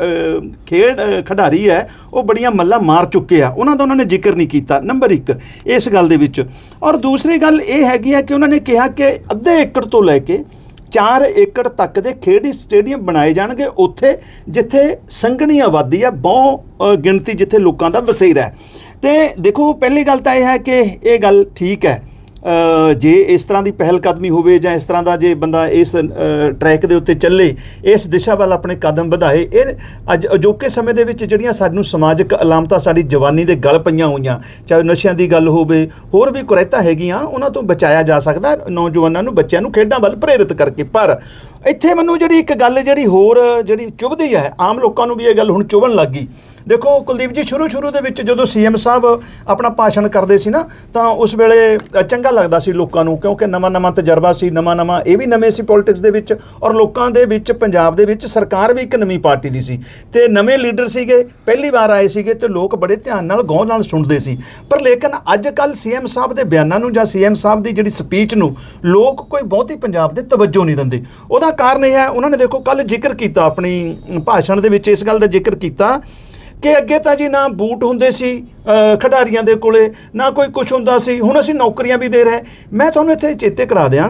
Speaker 2: ਖੇਡ ਖਿਡਾਰੀ ਹੈ ਉਹ ਬੜੀਆਂ ਮੱਲਾਂ ਮਾਰ ਚੁੱਕੇ ਆ। ਉਹਨਾਂ ਦਾ ਉਹਨਾਂ ਨੇ ਜ਼ਿਕਰ ਨਹੀਂ ਕੀਤਾ, ਨੰਬਰ 1 ਇਸ ਗੱਲ ਦੇ ਵਿੱਚ। ਔਰ ਦੂਸਰੀ ਗੱਲ ਇਹ ਹੈਗੀ ਆ ਕਿ ਉਹਨਾਂ ਨੇ ਕਿਹਾ ਕਿ ਅੱਧੇ ਏਕੜ ਤੋਂ ਲੈ ਕੇ 4 ਏਕੜ ਤੱਕ ਦੇ ਖੇਡ ਸਟੇਡੀਅਮ ਬਣਾਏ ਜਾਣਗੇ ਉੱਥੇ, ਜਿੱਥੇ ਸੰਘਣੀ ਆਬਾਦੀ ਆ, ਬਹੁ ਗਿਣਤੀ ਜਿੱਥੇ ਲੋਕਾਂ ਦਾ ਵਸੇਰਾ ਹੈ। ਤੇ ਦੇਖੋ, ਪਹਿਲੀ ਗੱਲ ਤਾਂ ਇਹ ਹੈ ਕਿ ਇਹ ਗੱਲ ਠੀਕ ਹੈ। ਜੇ ਇਸ ਤਰ੍ਹਾਂ ਦੀ ਪਹਿਲ ਕਦਮੀ ਹੋਵੇ ਜਾਂ ਇਸ ਤਰ੍ਹਾਂ ਦਾ ਜੇ ਬੰਦਾ ਇਸ ਟਰੈਕ ਦੇ ਉੱਤੇ ਚੱਲੇ, ਇਸ ਦਿਸ਼ਾ ਵੱਲ ਆਪਣੇ ਕਦਮ ਵਧਾਏ, ਇਹ ਅੱਜ ਅਜੋਕੇ ਸਮੇਂ ਦੇ ਵਿੱਚ ਜਿਹੜੀਆਂ ਸਾਨੂੰ ਸਮਾਜਿਕ ਅਲਾਮਤਾਂ, ਸਾਡੀ ਜਵਾਨੀ ਦੇ ਗਲ ਪਈਆਂ ਹੋਈਆਂ, ਚਾਹੇ ਨਸ਼ਿਆਂ ਦੀ ਗੱਲ ਹੋਵੇ, ਹੋਰ ਵੀ ਕੁਰੈਤਾਂ ਹੈਗੀਆਂ, ਉਹਨਾਂ ਤੋਂ ਬਚਾਇਆ ਜਾ ਸਕਦਾ, ਨੌਜਵਾਨਾਂ ਨੂੰ, ਬੱਚਿਆਂ ਨੂੰ ਖੇਡਾਂ ਵੱਲ ਪ੍ਰੇਰਿਤ ਕਰਕੇ। ਪਰ ਇੱਥੇ ਮੈਨੂੰ ਜਿਹੜੀ ਇੱਕ ਗੱਲ ਜਿਹੜੀ ਹੋਰ, ਜਿਹੜੀ ਚੁਭਦੀ ਹੈ, ਆਮ ਲੋਕਾਂ ਨੂੰ ਵੀ ਇਹ ਗੱਲ ਹੁਣ ਚੁਭਣ ਲੱਗ ਗਈ। ਦੇਖੋ, ਕੁਲਦੀਪ ਜੀ ਸ਼ੁਰੂ ਸ਼ੁਰੂ ਦੇ ਵਿੱਚ ਜਦੋਂ ਸੀਐਮ ਸਾਹਿਬ ਆਪਣਾ ਭਾਸ਼ਣ ਕਰਦੇ ਸੀ ਨਾ, ਤਾਂ ਉਸ ਵੇਲੇ ਚੰਗਾ ਲੱਗਦਾ ਸੀ ਲੋਕਾਂ ਨੂੰ, ਕਿਉਂਕਿ ਨਵਾਂ ਨਵਾਂ ਤਜਰਬਾ ਸੀ ਨਵਾਂ ਨਵਾਂ ਇਹ ਵੀ ਨਵੇਂ ਸੀ ਪੋਲਿਟਿਕਸ ਦੇ ਵਿੱਚ ਔਰ ਲੋਕਾਂ ਦੇ ਵਿੱਚ, ਪੰਜਾਬ ਦੇ ਵਿੱਚ ਸਰਕਾਰ ਵੀ ਇੱਕ ਨਵੀਂ ਪਾਰਟੀ ਦੀ ਸੀ। ਤੇ ਨਵੇਂ ਲੀਡਰ ਸੀਗੇ, ਪਹਿਲੀ ਵਾਰ ਆਏ ਸੀਗੇ ਤੇ ਲੋਕ ਬੜੇ ਧਿਆਨ ਨਾਲ ਗੌਰ ਨਾਲ ਸੁਣਦੇ ਸੀ। ਪਰ ਲੇਕਿਨ ਅੱਜ ਕੱਲ ਸੀਐਮ ਸਾਹਿਬ ਦੇ ਬਿਆਨਾਂ ਨੂੰ ਜਾਂ ਸੀਐਮ ਸਾਹਿਬ ਦੀ ਜਿਹੜੀ ਸਪੀਚ ਨੂੰ, ਲੋਕ ਕੋਈ ਬਹੁਤੀ ਪੰਜਾਬ ਦੇ ਤਵੱਜੋ ਨਹੀਂ ਦਿੰਦੇ। ਉਹਦਾ ਕਾਰਨ ਇਹ ਹੈ, ਉਹਨਾਂ ਨੇ ਦੇਖੋ ਕੱਲ ਜ਼ਿਕਰ ਕੀਤਾ ਆਪਣੀ ਭਾਸ਼ਣ ਦੇ ਵਿੱਚ, ਇਸ ਗੱਲ ਦਾ ਜ਼ਿਕਰ ਕੀਤਾ ਕਿ ਅੱਗੇ ਤਾਂ ਜੀ ਨਾ ਬੂਟ ਹੁੰਦੇ ਸੀ ਖਿਡਾਰੀਆਂ ਦੇ ਕੋਲੇ ਨਾ ਕੋਈ ਕੁਝ ਹੁੰਦਾ ਸੀ। ਹੁਣ ਅਸੀਂ ਨੌਕਰੀਆਂ ਵੀ ਦੇ ਰਹੇ। ਮੈਂ ਤੁਹਾਨੂੰ ਇੱਥੇ ਚੇਤੇ ਕਰਾ ਦਿਆਂ।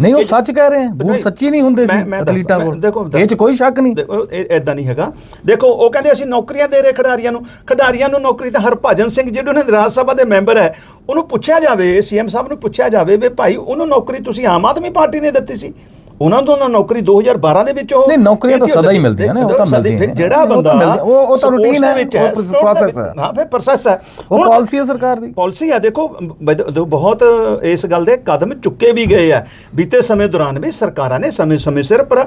Speaker 1: ਨਹੀਂ ਉਹ ਸੱਚ ਕਹਿ ਰਹੇ ਹੈ ਬੂਟ
Speaker 2: ਨਹੀਂ,
Speaker 1: ਸੱਚੀ ਨਹੀਂ ਹੁੰਦੇ ਸੀ ਐਥਲੀਟਾਂ ਕੋਲ।
Speaker 2: ਦੇਖੋ,
Speaker 1: ਇਹ ਚ ਕੋਈ ਸ਼ੱਕ ਨਹੀਂ।
Speaker 2: ਦੇਖੋ ਇਹ ਐਦਾਂ ਨਹੀਂ ਹੈਗਾ। ਦੇਖੋ ਉਹ ਕਹਿੰਦੇ ਅਸੀਂ ਨੌਕਰੀਆਂ ਦੇ ਰਹੇ ਖਿਡਾਰੀਆਂ ਨੂੰ। ਖਿਡਾਰੀਆਂ ਨੂੰ ਨੌਕਰੀ ਤਾਂ ਹਰਭਜਨ ਸਿੰਘ ਜਿਹੜੇ ਉਹਨਾਂ ਦੇ ਰਾਜ ਸਭਾ ਦੇ ਮੈਂਬਰ ਹੈ ਉਹਨੂੰ ਪੁੱਛਿਆ ਜਾਵੇ ਸੀਐਮ ਸਾਹਿਬ ਨੂੰ ਪੁੱਛਿਆ ਜਾਵੇ ਵੀ ਭਾਈ ਉਹਨੂੰ ਨੌਕਰੀ ਤੁਸੀਂ ਆਮ ਆਦਮੀ ਪਾਰਟੀ ਨੇ ਦਿੱਤੀ ਸੀ। ਉਹਨਾਂ ਨੂੰ ਤਾਂ ਨੌਕਰੀ 2012 ਦੇ ਵਿੱਚ ਉਹ
Speaker 1: ਨਹੀਂ, ਨੌਕਰੀਆਂ ਤਾਂ ਸਦਾ ਹੀ? ਮਿਲਦੀਆਂ ਨੇ, ਉਹ ਤਾਂ ਮਿਲਦੀਆਂ ਨੇ।
Speaker 2: ਜਿਹੜਾ ਬੰਦਾ
Speaker 1: ਉਹ- ਉਹ ਤਾਂ
Speaker 2: ਦੇ
Speaker 1: ਹੈ, ਉਹ
Speaker 2: ਵਿੱਚ-
Speaker 1: ਹੈ।
Speaker 2: ਹਾਂ ਫਿਰ ਪ੍ਰੋਸੈਸ ਹੈ
Speaker 1: ਉਹ ਪਾਲਿਸੀ ਹੈ ਸਰਕਾਰ ਦੀ
Speaker 2: ਪਾਲਿਸੀ ਹੈ ਦੇਖੋ ਬਹੁਤ ਇਸ ਗੱਲ ਦੇ ਕਦਮ ਚੁੱਕੇ ਵੀ ਗਏ ਆ ਬੀਤੇ ਸਮੇਂ ਦੌਰਾਨ ਵੀ ਸਰਕਾਰਾਂ ਨੇ ਸਮੇਂ-ਸਮੇਂ ਸਿਰ ਪਰ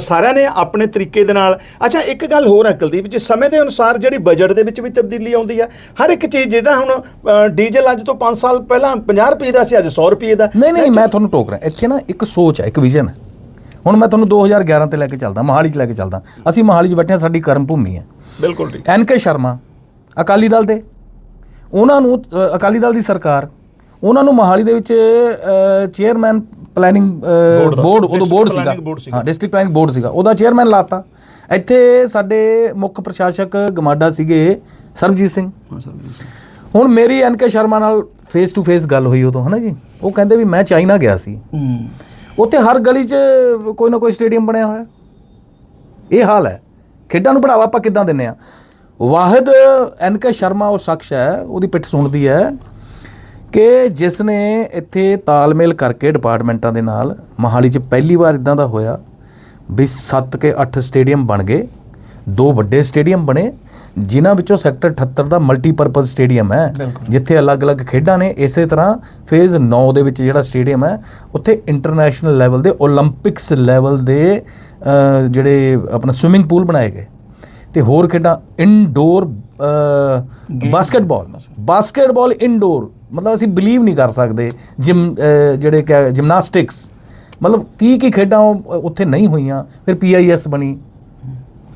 Speaker 2: ਸਾਰਿਆਂ ਨੇ ਆਪਣੇ ਤਰੀਕੇ ਦੇ ਨਾਲ ਅੱਛਾ ਇੱਕ ਗੱਲ ਹੋਰ ਹੈ ਕੁਲਦੀਪ ਜੀ ਸਮੇਂ ਦੇ ਅਨੁਸਾਰ ਜਿਹੜੀ ਬਜਟ ਦੇ ਵਿੱਚ ਵੀ ਤਬਦੀਲੀ ਆਉਂਦੀ ਹੈ ਹਰ ਇੱਕ ਚੀਜ਼ ਜਿਹੜਾ ਹੁਣ ਡੀਜ਼ਲ ਅੱਜ ਤੋਂ 5 ਸਾਲ ਪਹਿਲਾਂ 50 ਰੁਪਏ ਦਾ ਸੀ ਅੱਜ 100 ਰੁਪਏ ਦਾ
Speaker 1: ਨਹੀਂ ਨਹੀਂ ਮੈਂ ਤੁਹਾਨੂੰ ਟੋਕ ਰਿਹਾ ਇੱਥੇ ਨਾ ਇੱਕ ਸੋਚ ਹੈ ਇੱਕ ਵਿਜ਼ਨ ਹੈ ਹੁਣ ਮੈਂ ਤੁਹਾਨੂੰ 2011 ਤੇ ਲੈ ਕੇ ਚੱਲਦਾ ਮਹਾਲੀ 'ਚ ਲੈ ਕੇ ਚੱਲਦਾ। ਅਸੀਂ ਮਹਾਲੀ 'ਚ ਬੈਠੇ ਹਾਂ ਸਾਡੀ ਕਰਮ ਭੂਮੀ ਹੈ।
Speaker 2: ਬਿਲਕੁਲ ਠੀਕ।
Speaker 1: ਐਨ ਕੇ ਸ਼ਰਮਾ ਅਕਾਲੀ ਦਲ ਦੇ। ਉਹਨਾਂ ਨੂੰ ਅਕਾਲੀ ਦਲ ਦੀ ਸਰਕਾਰ ਉਹਨਾਂ ਨੂੰ ਮਹਾਲੀ ਦੇ ਵਿੱਚ ਚੇਅਰਮੈਨ ਪਲੈਨਿੰਗ। ਬੋਰਡ ਉਦੋਂ ਬੋਰਡ ਸੀਗਾ। ਹਾਂ ਡਿਸਟ੍ਰਿਕਟ ਪਲੈਨਿੰਗ ਬੋਰਡ ਸੀਗਾ। ਉਹਦਾ ਚੇਅਰਮੈਨ ਲਾਤਾ। ਇੱਥੇ ਸਾਡੇ ਮੁੱਖ ਪ੍ਰਸ਼ਾਸਕ ਗਮਾਡਾ ਸੀਗੇ ਸਰਬਜੀਤ ਸਿੰਘ। ਹੁਣ ਮੇਰੀ ਐਨ ਕੇ ਸ਼ਰਮਾ ਨਾਲ ਫੇਸ ਟੂ ਫੇਸ ਗੱਲ ਹੋਈ ਉਦੋਂ ਹਨਾ ਜੀ? ਉਹ ਕਹਿੰਦੇ ਵੀ ਮੈਂ ਚਾਈਨਾ ਗਿਆ ਸੀ।
Speaker 2: ਹੂੰ।
Speaker 1: ਉੱਥੇ ਹਰ ਗਲੀ 'ਚ ਕੋਈ ਨਾ ਕੋਈ ਸਟੇਡੀਅਮ ਬਣਿਆ ਹੋਇਆ। ਇਹ ਹਾਲ ਹੈ। ਖੇਡਾਂ ਨੂੰ ਬੜਾਵਾ ਆਪਾਂ ਕਿੱਦਾਂ ਦਿੰਨੇ ਆ ਵਾਹਿਦ ਐਨ ਕੇ ਸ਼ਰਮਾ, ਉਹ ਸ਼ਖਸ ਹੈ, ਉਹਦੀ ਪਿੱਠ ਸੁਣਦੀ ਹੈ ਕਿ ਜਿਸ ਨੇ ਇੱਥੇ ਤਾਲਮੇਲ ਕਰਕੇ ਡਿਪਾਰਟਮੈਂਟਾਂ ਦੇ ਨਾਲ ਮਹਾਲੀ 'ਚ ਪਹਿਲੀ ਵਾਰ ਇਦਾਂ ਦਾ ਹੋਇਆ ਵੀ 7 ਕੇ 8 ਸਟੇਡੀਅਮ ਬਣ ਗਏ, ਦੋ ਵੱਡੇ ਸਟੇਡੀਅਮ ਬਣੇ ਜਿਨ੍ਹਾਂ ਵਿੱਚੋਂ ਸੈਕਟਰ 78 ਦਾ ਮਲਟੀਪਰਪਸ ਸਟੇਡੀਅਮ ਹੈ ਜਿੱਥੇ ਅਲੱਗ-ਅਲੱਗ ਖੇਡਾਂ ਨੇ ਇਸੇ ਤਰ੍ਹਾਂ ਫੇਜ਼ 9 ਦੇ ਵਿੱਚ ਜਿਹੜਾ ਸਟੇਡੀਅਮ ਹੈ ਉੱਥੇ ਇੰਟਰਨੈਸ਼ਨਲ ਲੈਵਲ ਦੇ 올림픽ਸ ਲੈਵਲ ਦੇ ਜਿਹੜੇ ਆਪਣਾ ਸਵਿਮਿੰਗ ਪੂਲ ਬਣਾਏ ਗਏ। ਤੇ ਹੋਰ ਖੇਡਾਂ ਇਨਡੋਰ ਬਾਸਕਟਬਾਲ ਬਾਸਕਟਬਾਲ ਇਨਡੋਰ ਮਤਲਬ ਅਸੀਂ ਬਲੀਵ ਨਹੀਂ ਕਰ ਸਕਦੇ ਜਿਮ ਜਿਹੜੇ ਜਿਮਨਾਸਟਿਕਸ ਮਤਲਬ ਕੀ ਕੀ ਖੇਡਾਂ ਉੱਥੇ ਨਹੀਂ ਹੋਈਆਂ ਫਿਰ ਪੀਆਈਐਸ ਬਣੀ।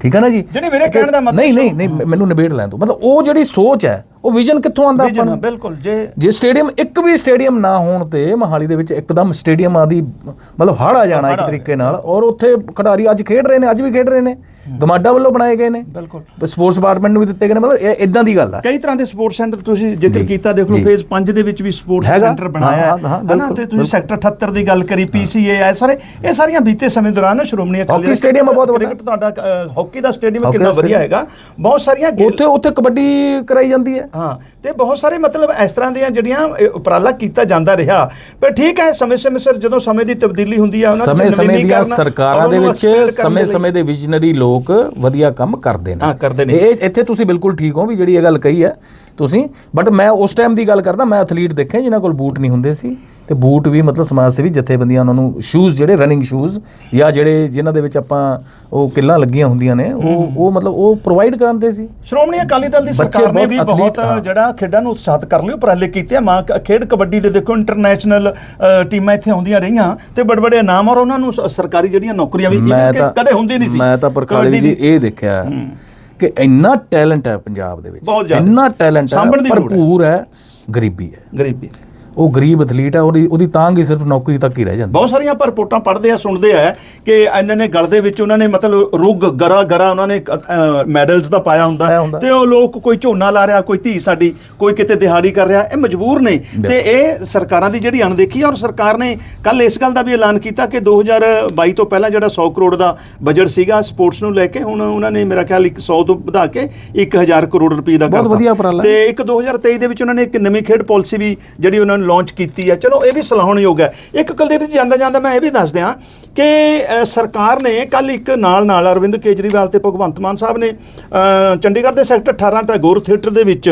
Speaker 1: ਠੀਕ ਹੈ ਨਾ ਜੀ?
Speaker 2: ਜਿਹੜੀ ਮੇਰੇ ਕਹਿਣ ਦਾ ਮਤਲਬ
Speaker 1: ਨਹੀਂ ਨਹੀਂ ਨਹੀਂ ਮੈਨੂੰ ਨਿਬੇੜ ਲੈਣ ਦਿਓ। ਮਤਲਬ ਉਹ ਜਿਹੜੀ ਸੋਚ ਹੈ ਉਹ ਵਿਜ਼ਨ ਕਿੱਥੋਂ ਆਂਦਾ ਆਪਾਂ ਨੂੰ?
Speaker 2: ਬਿਲਕੁਲ ਜੇ
Speaker 1: ਜੇ ਸਟੇਡੀਅਮ ਇੱਕ ਵੀ ਸਟੇਡੀਅਮ ਨਾ ਹੋਣ ਤੇ ਮਹਾਲੀ ਦੇ ਵਿੱਚ ਇੱਕਦਮ ਸਟੇਡੀਅਮ ਆਦੀ ਮਤਲਬ ਹੜ ਆ ਜਾਣਾ ਇੱਕ ਤਰੀਕੇ ਨਾਲ ਔਰ ਉੱਥੇ ਖਿਡਾਰੀ ਅੱਜ ਖੇਡ ਰਹੇ ਨੇ ਅੱਜ ਵੀ ਖੇਡ ਰਹੇ ਨੇ। ਗਮਾਡਾ ਵੱਲੋਂ ਬਣਾਏ ਗਏ ਨੇ।
Speaker 2: ਬਿਲਕੁਲ।
Speaker 1: ਸਪੋਰਟਸ ਡਿਪਾਰਟਮੈਂਟ ਨੂੰ ਵੀ ਦਿੱਤੇ ਗਏ ਨੇ ਮਤਲਬ ਇਦਾਂ ਦੀ ਗੱਲ ਆ।
Speaker 2: ਕਈ ਤਰ੍ਹਾਂ ਦੇ ਸਪੋਰਟਸ ਸੈਂਟਰ ਤੁਸੀਂ ਜ਼ਿਕਰ ਕੀਤਾ ਦੇਖ ਲਓ। ਫੇਜ਼ 5 ਦੇ ਵਿੱਚ ਵੀ ਸਪੋਰਟਸ। ਸੈਂਟਰ ਬਣਾਇਆ
Speaker 1: ਹਾਂ,
Speaker 2: ਨਾ ਤੇ ਤੁਸੀਂ ਸੈਕਟਰ 78 ਦੀ ਗੱਲ ਕਰੀ ਪੀਸੀਏ ਐ ਸਾਰੇ ਇਹ ਸਾਰੀਆਂ ਬੀਤੇ ਸਮੇਂ ਦੌਰਾਨ ਨਾ ਸ਼੍ਰੋਮਣੀ ਅਕਾਲੀ
Speaker 1: ਹਾਕੀ ਆ ਬਹੁਤ ਵੱਡਾ।
Speaker 2: ਕ੍ਰਿਕਟ ਤੁਹਾਡਾ ਹਾਕੀ ਦਾ ਸਟੇਡੀਅਮ ਕਿੰਨਾ ਵਧੀਆ। ਹੈਗਾ। ਬਹੁਤ ਸਾਰੀਆਂ
Speaker 1: ਉੱਥੇ ਉੱਥੇ ਕਬੱਡੀ ਕਰਾਈ ਜਾਂਦੀ ਹੈ।
Speaker 2: ਹਾਂ ਤੇ ਬਹੁਤ ਸਾਰੇ ਮਤਲਬ ਇਸ ਤਰ੍ਹਾਂ ਦੀਆਂ ਜਿਹੜੀਆਂ ਉਪਰਾਲਾ ਕੀਤਾ ਜਾਂਦਾ ਰਿਹਾ। ਪਰ ਠੀਕ ਹੈ ਸਮੇਂ ਸਮੇਂ ਸਿਰ ਜਦੋਂ ਸਮੇਂ ਦੀ ਤਬਦੀਲੀ ਹੁੰਦੀ ਹੈ ਉਹਨਾਂ 'ਚ
Speaker 1: ਸਮੇਂ ਸਮੇਂ ਦੀਆਂ ਸਰਕਾਰਾਂ ਦੇ ਵਿੱਚ ਸਮੇਂ ਸਮੇਂ ਦੇ ਵਿਜ਼ਨਰੀ ਲੋਕ ਵਧੀਆ ਕੰਮ ਕਰਦੇ ਨੇ।
Speaker 2: ਹਾਂ, ਕਰਦੇ ਨੇ।
Speaker 1: ਇਹ ਇੱਥੇ ਤੁਸੀਂ ਬਿਲਕੁਲ ਠੀਕ ਹੋ ਵੀ ਜਿਹੜੀ ਇਹ ਗੱਲ ਕਹੀ ਹੈ ਤੁਸੀਂ। ਬਟ ਮੈਂ ਉਸ ਟਾਈਮ ਦੀ ਗੱਲ ਕਰਦਾ ਮੈਂ ਐਥਲੀਟ ਦੇਖੇ ਜਿਨ੍ਹਾਂ ਕੋਲ ਬੂਟ ਨਹੀਂ ਹੁੰਦੇ ਸੀ। ਤੇ ਬੂਟ ਵੀ ਮਤਲਬ ਸਮਾਜ ਸੇਵੀ ਜਥੇਬੰਦੀਆਂ ਉਹਨਾਂ ਨੂੰ ਸ਼ੂਜ਼ ਜਿਹੜੇ ਰਨਿੰਗ ਸ਼ੂਜ਼ ਜਾਂ ਜਿਹੜੇ ਜਿਨ੍ਹਾਂ ਦੇ ਵਿੱਚ ਆਪਾਂ ਉਹ ਕਿੱਲਾਂ ਲੱਗੀਆਂ ਹੁੰਦੀਆਂ ਨੇ ਉਹ ਉਹ ਮਤਲਬ ਉਹ ਪ੍ਰੋਵਾਈਡ ਕਰਾਉਂਦੇ ਸੀ
Speaker 2: ਸ਼੍ਰੋਮਣੀ ਅਕਾਲੀ ਦਲ ਦੀ ਸਰਕਾਰ ਨੇ ਵੀ ਬਹੁਤ। ਜਿਹੜਾ ਖੇਡਾਂ ਨੂੰ ਉਤਸ਼ਾਹਿਤ ਕਰ ਲਈ ਉਪਰਾਲੇ ਕੀਤੇ ਆ ਮਾਂ ਖੇਡ ਕਬੱਡੀ ਦੇ ਦੇਖੋ ਇੰਟਰਨੈਸ਼ਨਲ ਟੀਮਾਂ ਇੱਥੇ ਆਉਂਦੀਆਂ ਰਹੀਆਂ ਤੇ ਬੜੇ ਬੜੇ ਇਨਾਮ ਔਰ ਉਹਨਾਂ ਨੂੰ ਸਰਕਾਰੀ ਜਿਹੜੀਆਂ ਨੌਕਰੀਆਂ ਵੀ ਕਦੇ ਹੁੰਦੀ ਨਹੀਂ ਸੀ
Speaker 1: ਮੈਂ ਤਾਂ ਪਰਖਾਲੀ ਜੀ। ਇਹ ਦੇਖਿਆ ਕਿ ਇੰਨਾ ਟੈਲੈਂਟ ਹੈ ਪੰਜਾਬ ਦੇ ਵਿੱਚ। ਇੰਨਾ ਟੈਲੈਂਟ ਹੈ। ਭਰਪੂਰ ਹੈ ਗਰੀਬੀ ਹੈ
Speaker 2: ਗਰੀਬੀ।
Speaker 1: ਉਹ ਗਰੀਬ ਐਥਲੀਟ ਹੈ ਉਹਦੀ ਉਹਦੀ ਤਾਂਗ ਹੀ ਸਿਰਫ ਨੌਕਰੀ ਤੱਕ ਹੀ ਰਹਿ ਜਾਂਦੀ।
Speaker 2: ਬਹੁਤ ਸਾਰੀਆਂ ਪਰ ਰਿਪੋਰਟਾਂ ਪੜ੍ਹਦੇ ਆ ਸੁਣਦੇ ਆ ਕਿ ਇਹਨਾਂ ਨੇ ਗਲ ਦੇ ਵਿੱਚ ਉਹਨਾਂ ਨੇ ਮਤਲਬ ਰੁੱਗ ਗਰਾ ਗਰਾ ਉਹਨਾਂ ਨੇ ਮੈਡਲਸ ਦਾ ਪਾਇਆ ਹੁੰਦਾ। ਤੇ ਉਹ ਲੋਕ ਕੋਈ ਝੋਨਾ ਲਾ ਰਿਹਾ ਕੋਈ ਧੀ ਸਾਡੀ ਕੋਈ ਕਿਤੇ ਦਿਹਾੜੀ ਕਰ ਰਿਹਾ ਇਹ ਮਜਬੂਰ ਨੇ। ਤੇ ਇਹ ਸਰਕਾਰਾਂ ਦੀ ਜਿਹੜੀ ਅਣਦੇਖੀ ਆ ਔਰ ਸਰਕਾਰ ਨੇ ਕੱਲ ਇਸ ਗੱਲ ਦਾ ਵੀ ਐਲਾਨ ਕੀਤਾ ਕਿ 2022 ਤੋਂ ਪਹਿਲਾਂ ਜਿਹੜਾ 100 ਕਰੋੜ ਦਾ ਬਜਟ ਸੀਗਾ ਸਪੋਰਟਸ ਨੂੰ ਲੈ ਕੇ ਹੁਣ ਉਹਨਾਂ ਨੇ ਮੇਰਾ ਖਿਆਲ 100 ਤੋਂ ਵਧਾ ਕੇ 1000 ਕਰੋੜ ਰੁਪਏ ਦਾ ਕਰਤਾ। ਤੇ ਇੱਕ 2023 ਦੇ ਵਿੱਚ ਉਹਨਾਂ ਨੇ ਇੱਕ ਨਵੀਂ ਖੇਡ ਪਾਲਿਸੀ ਵੀ ਜਿਹੜੀ ਉਹਨਾਂ ਨੇ ਲਾਂਚ ਕੀਤੀ ਹੈ। ਚਲੋ ਇਹ ਵੀ ਸਲਾਹੁਣਯੋਗ ਹੈ। ਇੱਕ ਕੁਲਦੀਪ ਜੀ ਜਾਂਦਾ ਜਾਂਦਾ ਮੈਂ ਇਹ ਵੀ ਦੱਸ ਦਿਆਂ ਕਿ ਸਰਕਾਰ ਨੇ ਕੱਲ ਇੱਕ ਨਾਲ ਨਾਲ ਅਰਵਿੰਦ ਕੇਜਰੀਵਾਲ ਤੇ ਭਗਵੰਤ ਮਾਨ ਸਾਹਿਬ ਨੇ ਚੰਡੀਗੜ੍ਹ ਦੇ ਸੈਕਟਰ 18 ਟੈਗੋਰ ਥੀਏਟਰ ਦੇ ਵਿੱਚ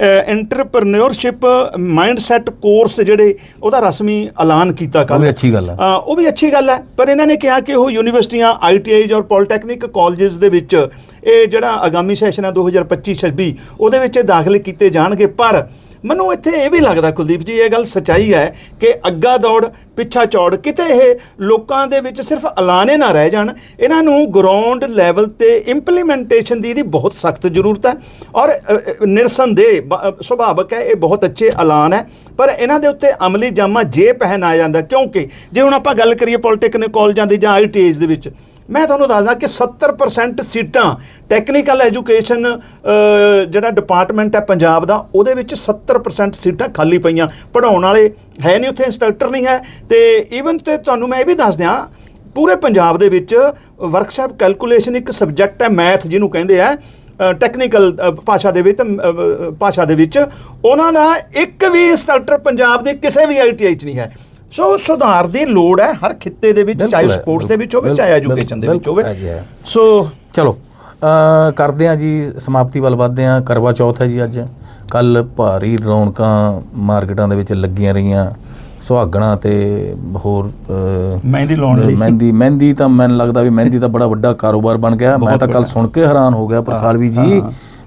Speaker 2: ਐਂਟਰਪ੍ਰੀਨਿਓਰਸ਼ਿਪ ਮਾਈਂਡਸੈਟ ਕੋਰਸ ਜਿਹੜੇ ਉਹਦਾ ਰਸਮੀ ਐਲਾਨ ਕੀਤਾ
Speaker 1: ਉਹ
Speaker 2: ਕੱਲ
Speaker 1: ਵੀ ਅੱਛੀ ਗੱਲ ਹੈ।
Speaker 2: ਉਹ ਵੀ ਅੱਛੀ ਗੱਲ ਹੈ। ਪਰ ਇਹਨਾਂ ਨੇ ਕਿਹਾ ਕਿ ਉਹ ਯੂਨੀਵਰਸਿਟੀਆਂ ਆਈਟੀਆਈਜ਼ ਔਰ ਪੋਲੀਟੈਕਨਿਕ ਕਾਲਜਸ ਦੇ ਵਿੱਚ ਇਹ ਜਿਹੜਾ ਆਗਾਮੀ ਸੈਸ਼ਨ ਹੈ 2025-26 ਉਹਦੇ ਵਿੱਚ ਇਹ ਦਾਖਲੇ ਕੀਤੇ ਜਾਣਗੇ। ਪਰ ਮੈਨੂੰ ਇੱਥੇ ਇਹ ਵੀ ਲੱਗਦਾ ਕੁਲਦੀਪ ਜੀ ਇਹ ਗੱਲ ਸਚਾਈ ਹੈ ਕਿ ਅੱਗਾ ਦੌੜ ਪਿੱਛਾ ਚੌੜ ਕਿਤੇ ਇਹ ਲੋਕਾਂ ਦੇ ਵਿੱਚ ਸਿਰਫ ਐਲਾਨੇ ਨਾ ਰਹਿ ਜਾਣ। ਇਹਨਾਂ ਨੂੰ ਗਰਾਊਂਡ ਲੈਵਲ ਤੇ ਇੰਪਲੀਮੈਂਟੇਸ਼ਨ ਦੀ ਇਹਦੀ ਬਹੁਤ ਸਖਤ ਜ਼ਰੂਰਤ ਹੈ ਔਰ ਨਿਰਸੰਦੇਹ ਬ- ਅ, ਸੁਭਾਵਕ ਹੈ ਇਹ ਬਹੁਤ ਅੱਛੇ ਐਲਾਨ ਹੈ। ਪਰ ਇਹਨਾਂ ਦੇ ਉੱਤੇ ਅਮਲੀ ਜਾਮਾ ਜੇ ਪਹਿਨਾਇਆ ਜਾਂਦਾ ਕਿਉਂਕਿ ਜੇ ਹੁਣ ਆਪਾਂ ਗੱਲ ਕਰੀਏ ਪੋਲੀਟੈਕਨਿਕ ਕਾਲਜਾਂ ਦੀ ਜਾਂ ਆਈਟੀਆਈਜ਼ ਦੇ ਵਿੱਚ ਮੈਂ ਤੁਹਾਨੂੰ ਦੱਸਦਾ ਕਿ 70% ਸੀਟਾਂ ਟੈਕਨੀਕਲ ਐਜੂਕੇਸ਼ਨ ਜਿਹੜਾ ਡਿਪਾਰਟਮੈਂਟ ਹੈ ਪੰਜਾਬ ਦਾ, ਉਹਦੇ ਵਿੱਚ 70% ਸੀਟਾਂ ਖਾਲੀ ਪਈਆਂ। ਪੜਾਉਣ ਵਾਲੇ ਹੈ ਨਹੀਂ ਉੱਥੇ ਇੰਸਟ੍ਰਕਟਰ ਨਹੀਂ ਹੈ। ਤੇ ਈਵਨ ਤੇ ਤੁਹਾਨੂੰ ਮੈਂ ਇਹ ਵੀ ਦੱਸ ਦਿਆਂ, ਪੂਰੇ ਪੰਜਾਬ ਦੇ ਵਿੱਚ ਵਰਕਸ਼ਾਪ ਕੈਲਕੂਲੇਸ਼ਨ ਇੱਕ ਸਬਜੈਕਟ ਹੈ ਮੈਥ ਜਿਹਨੂੰ ਕਹਿੰਦੇ ਆ ਟੈਕਨੀਕਲ ਭਾਸ਼ਾ ਦੇ ਵਿੱਚ ਭਾਸ਼ਾ ਦੇ ਵਿੱਚ। ਉਹਨਾਂ ਦਾ ਇੱਕ ਵੀ ਇੰਸਟ੍ਰਕਟਰ ਪੰਜਾਬ ਦੇ ਕਿਸੇ ਵੀ ਆਈਟੀਆਈ 'ਚ ਨਹੀਂ ਹੈ। ਸੋ ਸੁਧਾਰ ਦੀ ਲੋੜ ਹੈ ਹਰ ਖਿੱਤੇ ਦੇ ਵਿੱਚ ਚਾਹੇ ਸਪੋਰਟਸ ਦੇ ਵਿੱਚ ਹੋਵੇ ਚਾਹੇ ਐਜੂਕੇਸ਼ਨ ਦੇ ਵਿੱਚ ਹੋਵੇ। ਸੋ
Speaker 1: ਚਲੋ ਕਰਦੇ ਹਾਂ ਜੀ ਸਮਾਪਤੀ ਵੱਲ ਵੱਧਦੇ ਹਾਂ। ਕਰਵਾ ਚੌਥ ਹੈ ਜੀ ਅੱਜ। ਕੱਲ ਭਾਰੀ ਰੌਣਕਾਂ ਮਾਰਕੀਟਾਂ ਦੇ ਵਿੱਚ ਲੱਗੀਆਂ ਰਹੀਆਂ। ਸੁਹਾਗਣਾ ਤੇ ਹੋਰ
Speaker 2: ਮਹਿੰਦੀ ਲਾਉਣ ਲਈ।
Speaker 1: ਮਹਿੰਦੀ ਮਹਿੰਦੀ ਤਾਂ ਮੈਨੂੰ ਲੱਗਦਾ ਵੀ ਮਹਿੰਦੀ ਤਾਂ ਬੜਾ ਵੱਡਾ ਕਾਰੋਬਾਰ ਬਣ ਗਿਆ। ਮੈਂ ਤਾਂ ਕੱਲ ਸੁਣ ਕੇ ਹੈਰਾਨ ਹੋ ਗਿਆ ਪ੍ਰਖਾਲਵੀ ਜੀ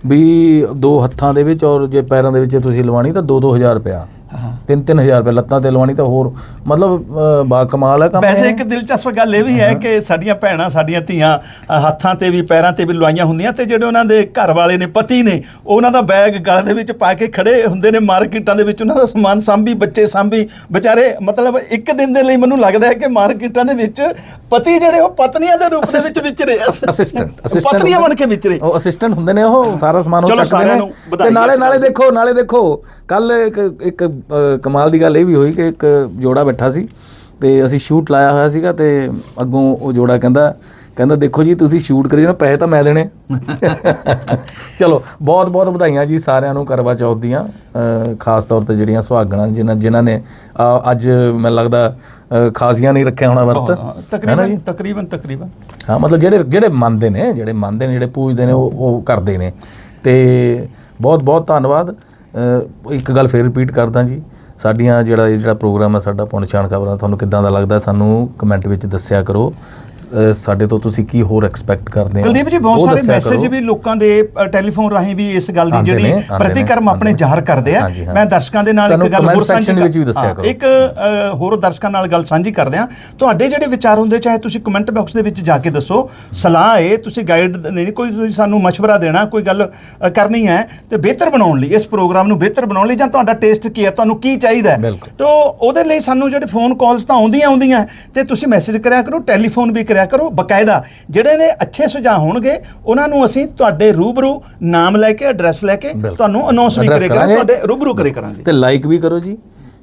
Speaker 1: ਵੀ ਦੋ ਹੱਥਾਂ ਦੇ ਵਿੱਚ ਔਰ ਜੇ ਪੈਰਾਂ ਦੇ ਵਿੱਚ ਤੁਸੀਂ ਲਵਾਣੀ ਤਾਂ 2-2000 ਰੁਪਇਆ
Speaker 2: ਹਾਂ
Speaker 1: 3-3000 ਰੁਪਏ ਲੱਤਾਂ ਤੇ ਲਵਾਣੀ ਤਾਂ ਹੋਰ ਮਤਲਬ ਬਾ ਕਮਾਲ ਹੈ ਕੰਮ
Speaker 2: ਵੈਸੇ। ਇੱਕ ਦਿਲਚਸਪ ਗੱਲ ਇਹ ਵੀ ਹੈ ਕਿ ਸਾਡੀਆਂ ਭੈਣਾਂ ਸਾਡੀਆਂ ਧੀਆਂ ਹੱਥਾਂ ਤੇ ਵੀ ਪੈਰਾਂ ਤੇ ਵੀ ਲਵਾਈਆਂ ਹੁੰਦੀਆਂ ਤੇ ਜਿਹੜੇ ਉਹਨਾਂ ਦੇ ਘਰ ਵਾਲੇ ਨੇ ਪਤੀ ਨੇ ਉਹਨਾਂ ਦਾ ਬੈਗ ਗਲ ਦੇ ਵਿੱਚ ਪਾ ਕੇ ਖੜੇ ਹੁੰਦੇ ਨੇ ਮਾਰਕੀਟਾਂ ਦੇ ਵਿੱਚ ਉਹਨਾਂ ਦਾ ਸਮਾਨ ਸਾਂਭੀ ਬੱਚੇ ਸਾਂਭੀ। ਵਿਚਾਰੇ ਮਤਲਬ ਇੱਕ ਦਿਨ ਦੇ ਲਈ ਮੈਨੂੰ ਲੱਗਦਾ ਹੈ ਕਿ ਮਾਰਕੀਟਾਂ ਦੇ ਵਿੱਚ ਪਤੀ ਜਿਹੜੇ ਉਹ ਪਤਨੀਆਂ ਦੇ ਰੂਪ ਦੇ ਵਿੱਚ ਵਿਚਰੇ
Speaker 1: ਅਸਿਸਟੈਂਟ
Speaker 2: ਪਤਨੀਆਂ ਬਣ ਕੇ ਵਿਚਰੇ
Speaker 1: ਉਹ ਅਸਿਸਟੈਂਟ ਹੁੰਦੇ ਨੇ ਉਹ ਸਾਰਾ ਸਮਾਨ ਉਹ ਚੱਕਦੇ ਨੇ। ਤੇ ਨਾਲੇ ਨਾਲੇ। ਦੇਖੋ ਨਾਲੇ ਦੇਖੋ ਕੱਲ ਇੱਕ ਇੱਕ ਕਮਾਲ ਦੀ ਗੱਲ ਇਹ ਵੀ ਹੋਈ ਕਿ ਇੱਕ ਜੋੜਾ ਬੈਠਾ ਸੀ ਤੇ ਅਸੀਂ ਸ਼ੂਟ ਲਾਇਆ ਹੋਇਆ ਸੀਗਾ ਤੇ ਅੱਗੋਂ ਉਹ ਜੋੜਾ ਕਹਿੰਦਾ ਕਹਿੰਦਾ ਦੇਖੋ ਜੀ ਤੁਸੀਂ ਸ਼ੂਟ ਕਰੀ ਜਾਣਾ ਪੈਸੇ ਤਾਂ ਮੈਂ ਦੇਣੇ। ਚਲੋ ਬਹੁਤ ਬਹੁਤ ਵਧਾਈਆਂ ਜੀ ਸਾਰਿਆਂ ਨੂੰ ਕਰਵਾ ਚੌਥ ਦੀਆਂ ਖਾਸ ਤੌਰ ਤੇ ਜਿਹੜੀਆਂ ਸੁਹਾਗਣਾਂ ਜਿਨ੍ਹਾਂ ਜਿਨ੍ਹਾਂ ਨੇ ਅੱਜ ਮੈਨੂੰ ਲੱਗਦਾ ਖਾਸੀਆਂ ਨਹੀਂ ਰੱਖਿਆ ਹੋਣਾ ਵਰਤ।
Speaker 2: ਤਕਰੀਬਨ ਤਕਰੀਬਨ ਤਕਰੀਬਨ।
Speaker 1: ਹਾਂ ਮਤਲਬ ਜਿਹੜੇ ਜਿਹੜੇ ਮੰਨਦੇ ਨੇ ਜਿਹੜੇ ਮੰਨਦੇ ਨੇ ਜਿਹੜੇ ਪੂਜਦੇ ਨੇ ਉਹ ਉਹ ਕਰਦੇ ਨੇ। ਤੇ ਬਹੁਤ ਬਹੁਤ ਧੰਨਵਾਦ। ਇੱਕ ਗੱਲ ਫੇਰ ਰਿਪੀਟ ਕਰਦਾ ਜੀ, ਸਾਡੀਆਂ ਜਿਹੜਾ ਇਹ ਜਿਹੜਾ ਪ੍ਰੋਗਰਾਮ ਹੈ ਸਾਡਾ ਪੁਣ ਛਾਣ ਖਬਰਾਂ, ਤੁਹਾਨੂੰ ਕਿੱਦਾਂ ਦਾ ਲੱਗਦਾ ਸਾਨੂੰ ਕਮੈਂਟ ਵਿੱਚ ਦੱਸਿਆ ਕਰੋ। ਸਾਡੇ ਤੋਂ ਤੁਸੀਂ ਕੀ ਹੋਰ ਐਕਸਪੈਕਟ ਕਰਦੇ ਹੋ?
Speaker 2: ਕੁਲਦੀਪ ਜੀ ਬਹੁਤ ਸਾਰੇ ਮੈਸੇਜ ਵੀ ਲੋਕਾਂ ਦੇ ਟੈਲੀਫੋਨ ਰਾਹੀਂ ਵੀ ਇਸ ਗੱਲ ਦੀ ਜਿਹੜੀ ਪ੍ਰਤੀਕਰਮ ਆਪਣੇ ਜ਼ਾਹਰ ਕਰਦੇ ਆ। ਮੈਂ ਦਰਸ਼ਕਾਂ ਦੇ ਨਾਲ ਇੱਕ ਗੱਲ ਹੋਰ ਸਾਂਝੀ
Speaker 1: ਵਿੱਚ ਵੀ
Speaker 2: ਇੱਕ ਹੋਰ ਦਰਸ਼ਕਾਂ ਨਾਲ ਗੱਲ ਸਾਂਝੀ ਕਰਦੇ ਆ। ਤੁਹਾਡੇ ਜਿਹੜੇ ਵਿਚਾਰ ਹੁੰਦੇ ਚਾਹੇ ਤੁਸੀਂ ਕਮੈਂਟ ਬਾਕਸ ਦੇ ਵਿੱਚ ਜਾ ਕੇ ਦੱਸੋ ਸਲਾਹ ਏ ਤੁਸੀਂ ਗਾਈਡ ਨਹੀਂ ਕੋਈ ਤੁਸੀਂ ਸਾਨੂੰ مشਵਰਾ ਦੇਣਾ ਕੋਈ ਗੱਲ ਕਰਨੀ ਹੈ ਤੇ ਬਿਹਤਰ ਬਣਾਉਣ ਲਈ ਇਸ ਪ੍ਰੋਗਰਾਮ ਨੂੰ ਬਿਹਤਰ ਬਣਾਉਣ ਲਈ ਜਾਂ ਤੁਹਾਡਾ ਟੇਸਟ ਕੀ ਹੈ ਤੁਹਾਨੂੰ ਕੀ ਚਾਹੀਦਾ ਤਾਂ ਉਹਦੇ ਲਈ ਸਾਨੂੰ ਜਿਹੜੇ ਫੋਨ ਕਾਲਸ ਤਾਂ ਆਉਂਦੀਆਂ ਆਉਂਦੀਆਂ ਤੇ ਤੁਸੀਂ ਮੈਸੇਜ ਕਰਿਆ ਕਰੋ ਟੈਲੀਫੋਨ ਵੀ ਕਰਿਆ ਕਰੋ ਬਕਾਇਦਾ। ਜਿਹੜੇ ਨੇ ਅੱਛੇ ਸੁਝਾਅ ਹੋਣਗੇ ਉਹਨਾਂ ਨੂੰ ਅਸੀਂ ਤੁਹਾਡੇ ਰੂਬਰੂ ਨਾਮ ਲੈ ਕੇ ਐਡਰੈਸ ਲੈ ਕੇ। ਤੁਹਾਨੂੰ ਅਨਾਉਂਸ ਵੀ ਕਰੇ ਕਰਾਂਗੇ। ਤੁਹਾਡੇ ਰੂਬਰੂ ਕਰੇ ਕਰਾਂਗੇ।
Speaker 1: ਤੇ ਲਾਈਕ ਵੀ ਕਰੋ ਜੀ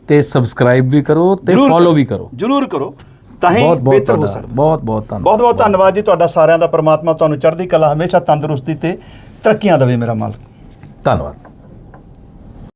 Speaker 1: ਤੇ ਸਬਸਕ੍ਰਾਈਬ ਵੀ ਕਰੋ ਤੇ ਫੋਲੋ ਵੀ ਕਰੋ।
Speaker 2: ਜਰੂਰ ਕਰੋ। ਤਾਂ ਹੀ
Speaker 1: ਬਹੁਤ ਬਹੁਤ
Speaker 2: ਬਿਹਤਰ ਹੋ ਸਕਦਾ।
Speaker 1: ਬਹੁਤ ਬਹੁਤ ਧੰਨਵਾਦ।
Speaker 2: ਬਹੁਤ ਬਹੁਤ ਧੰਨਵਾਦ ਜੀ ਤੁਹਾਡਾ ਸਾਰਿਆਂ ਦਾ ਪ੍ਰਮਾਤਮਾ ਤੁਹਾਨੂੰ ਚੜ੍ਹਦੀ ਕਲਾ ਹਮੇਸ਼ਾ ਤੰਦਰੁਸਤੀ ਤੇ ਤਰੱਕੀਆਂ ਦੇਵੇ ਮੇਰਾ ਮਾਲਕ।
Speaker 1: ਧੰਨਵਾਦ।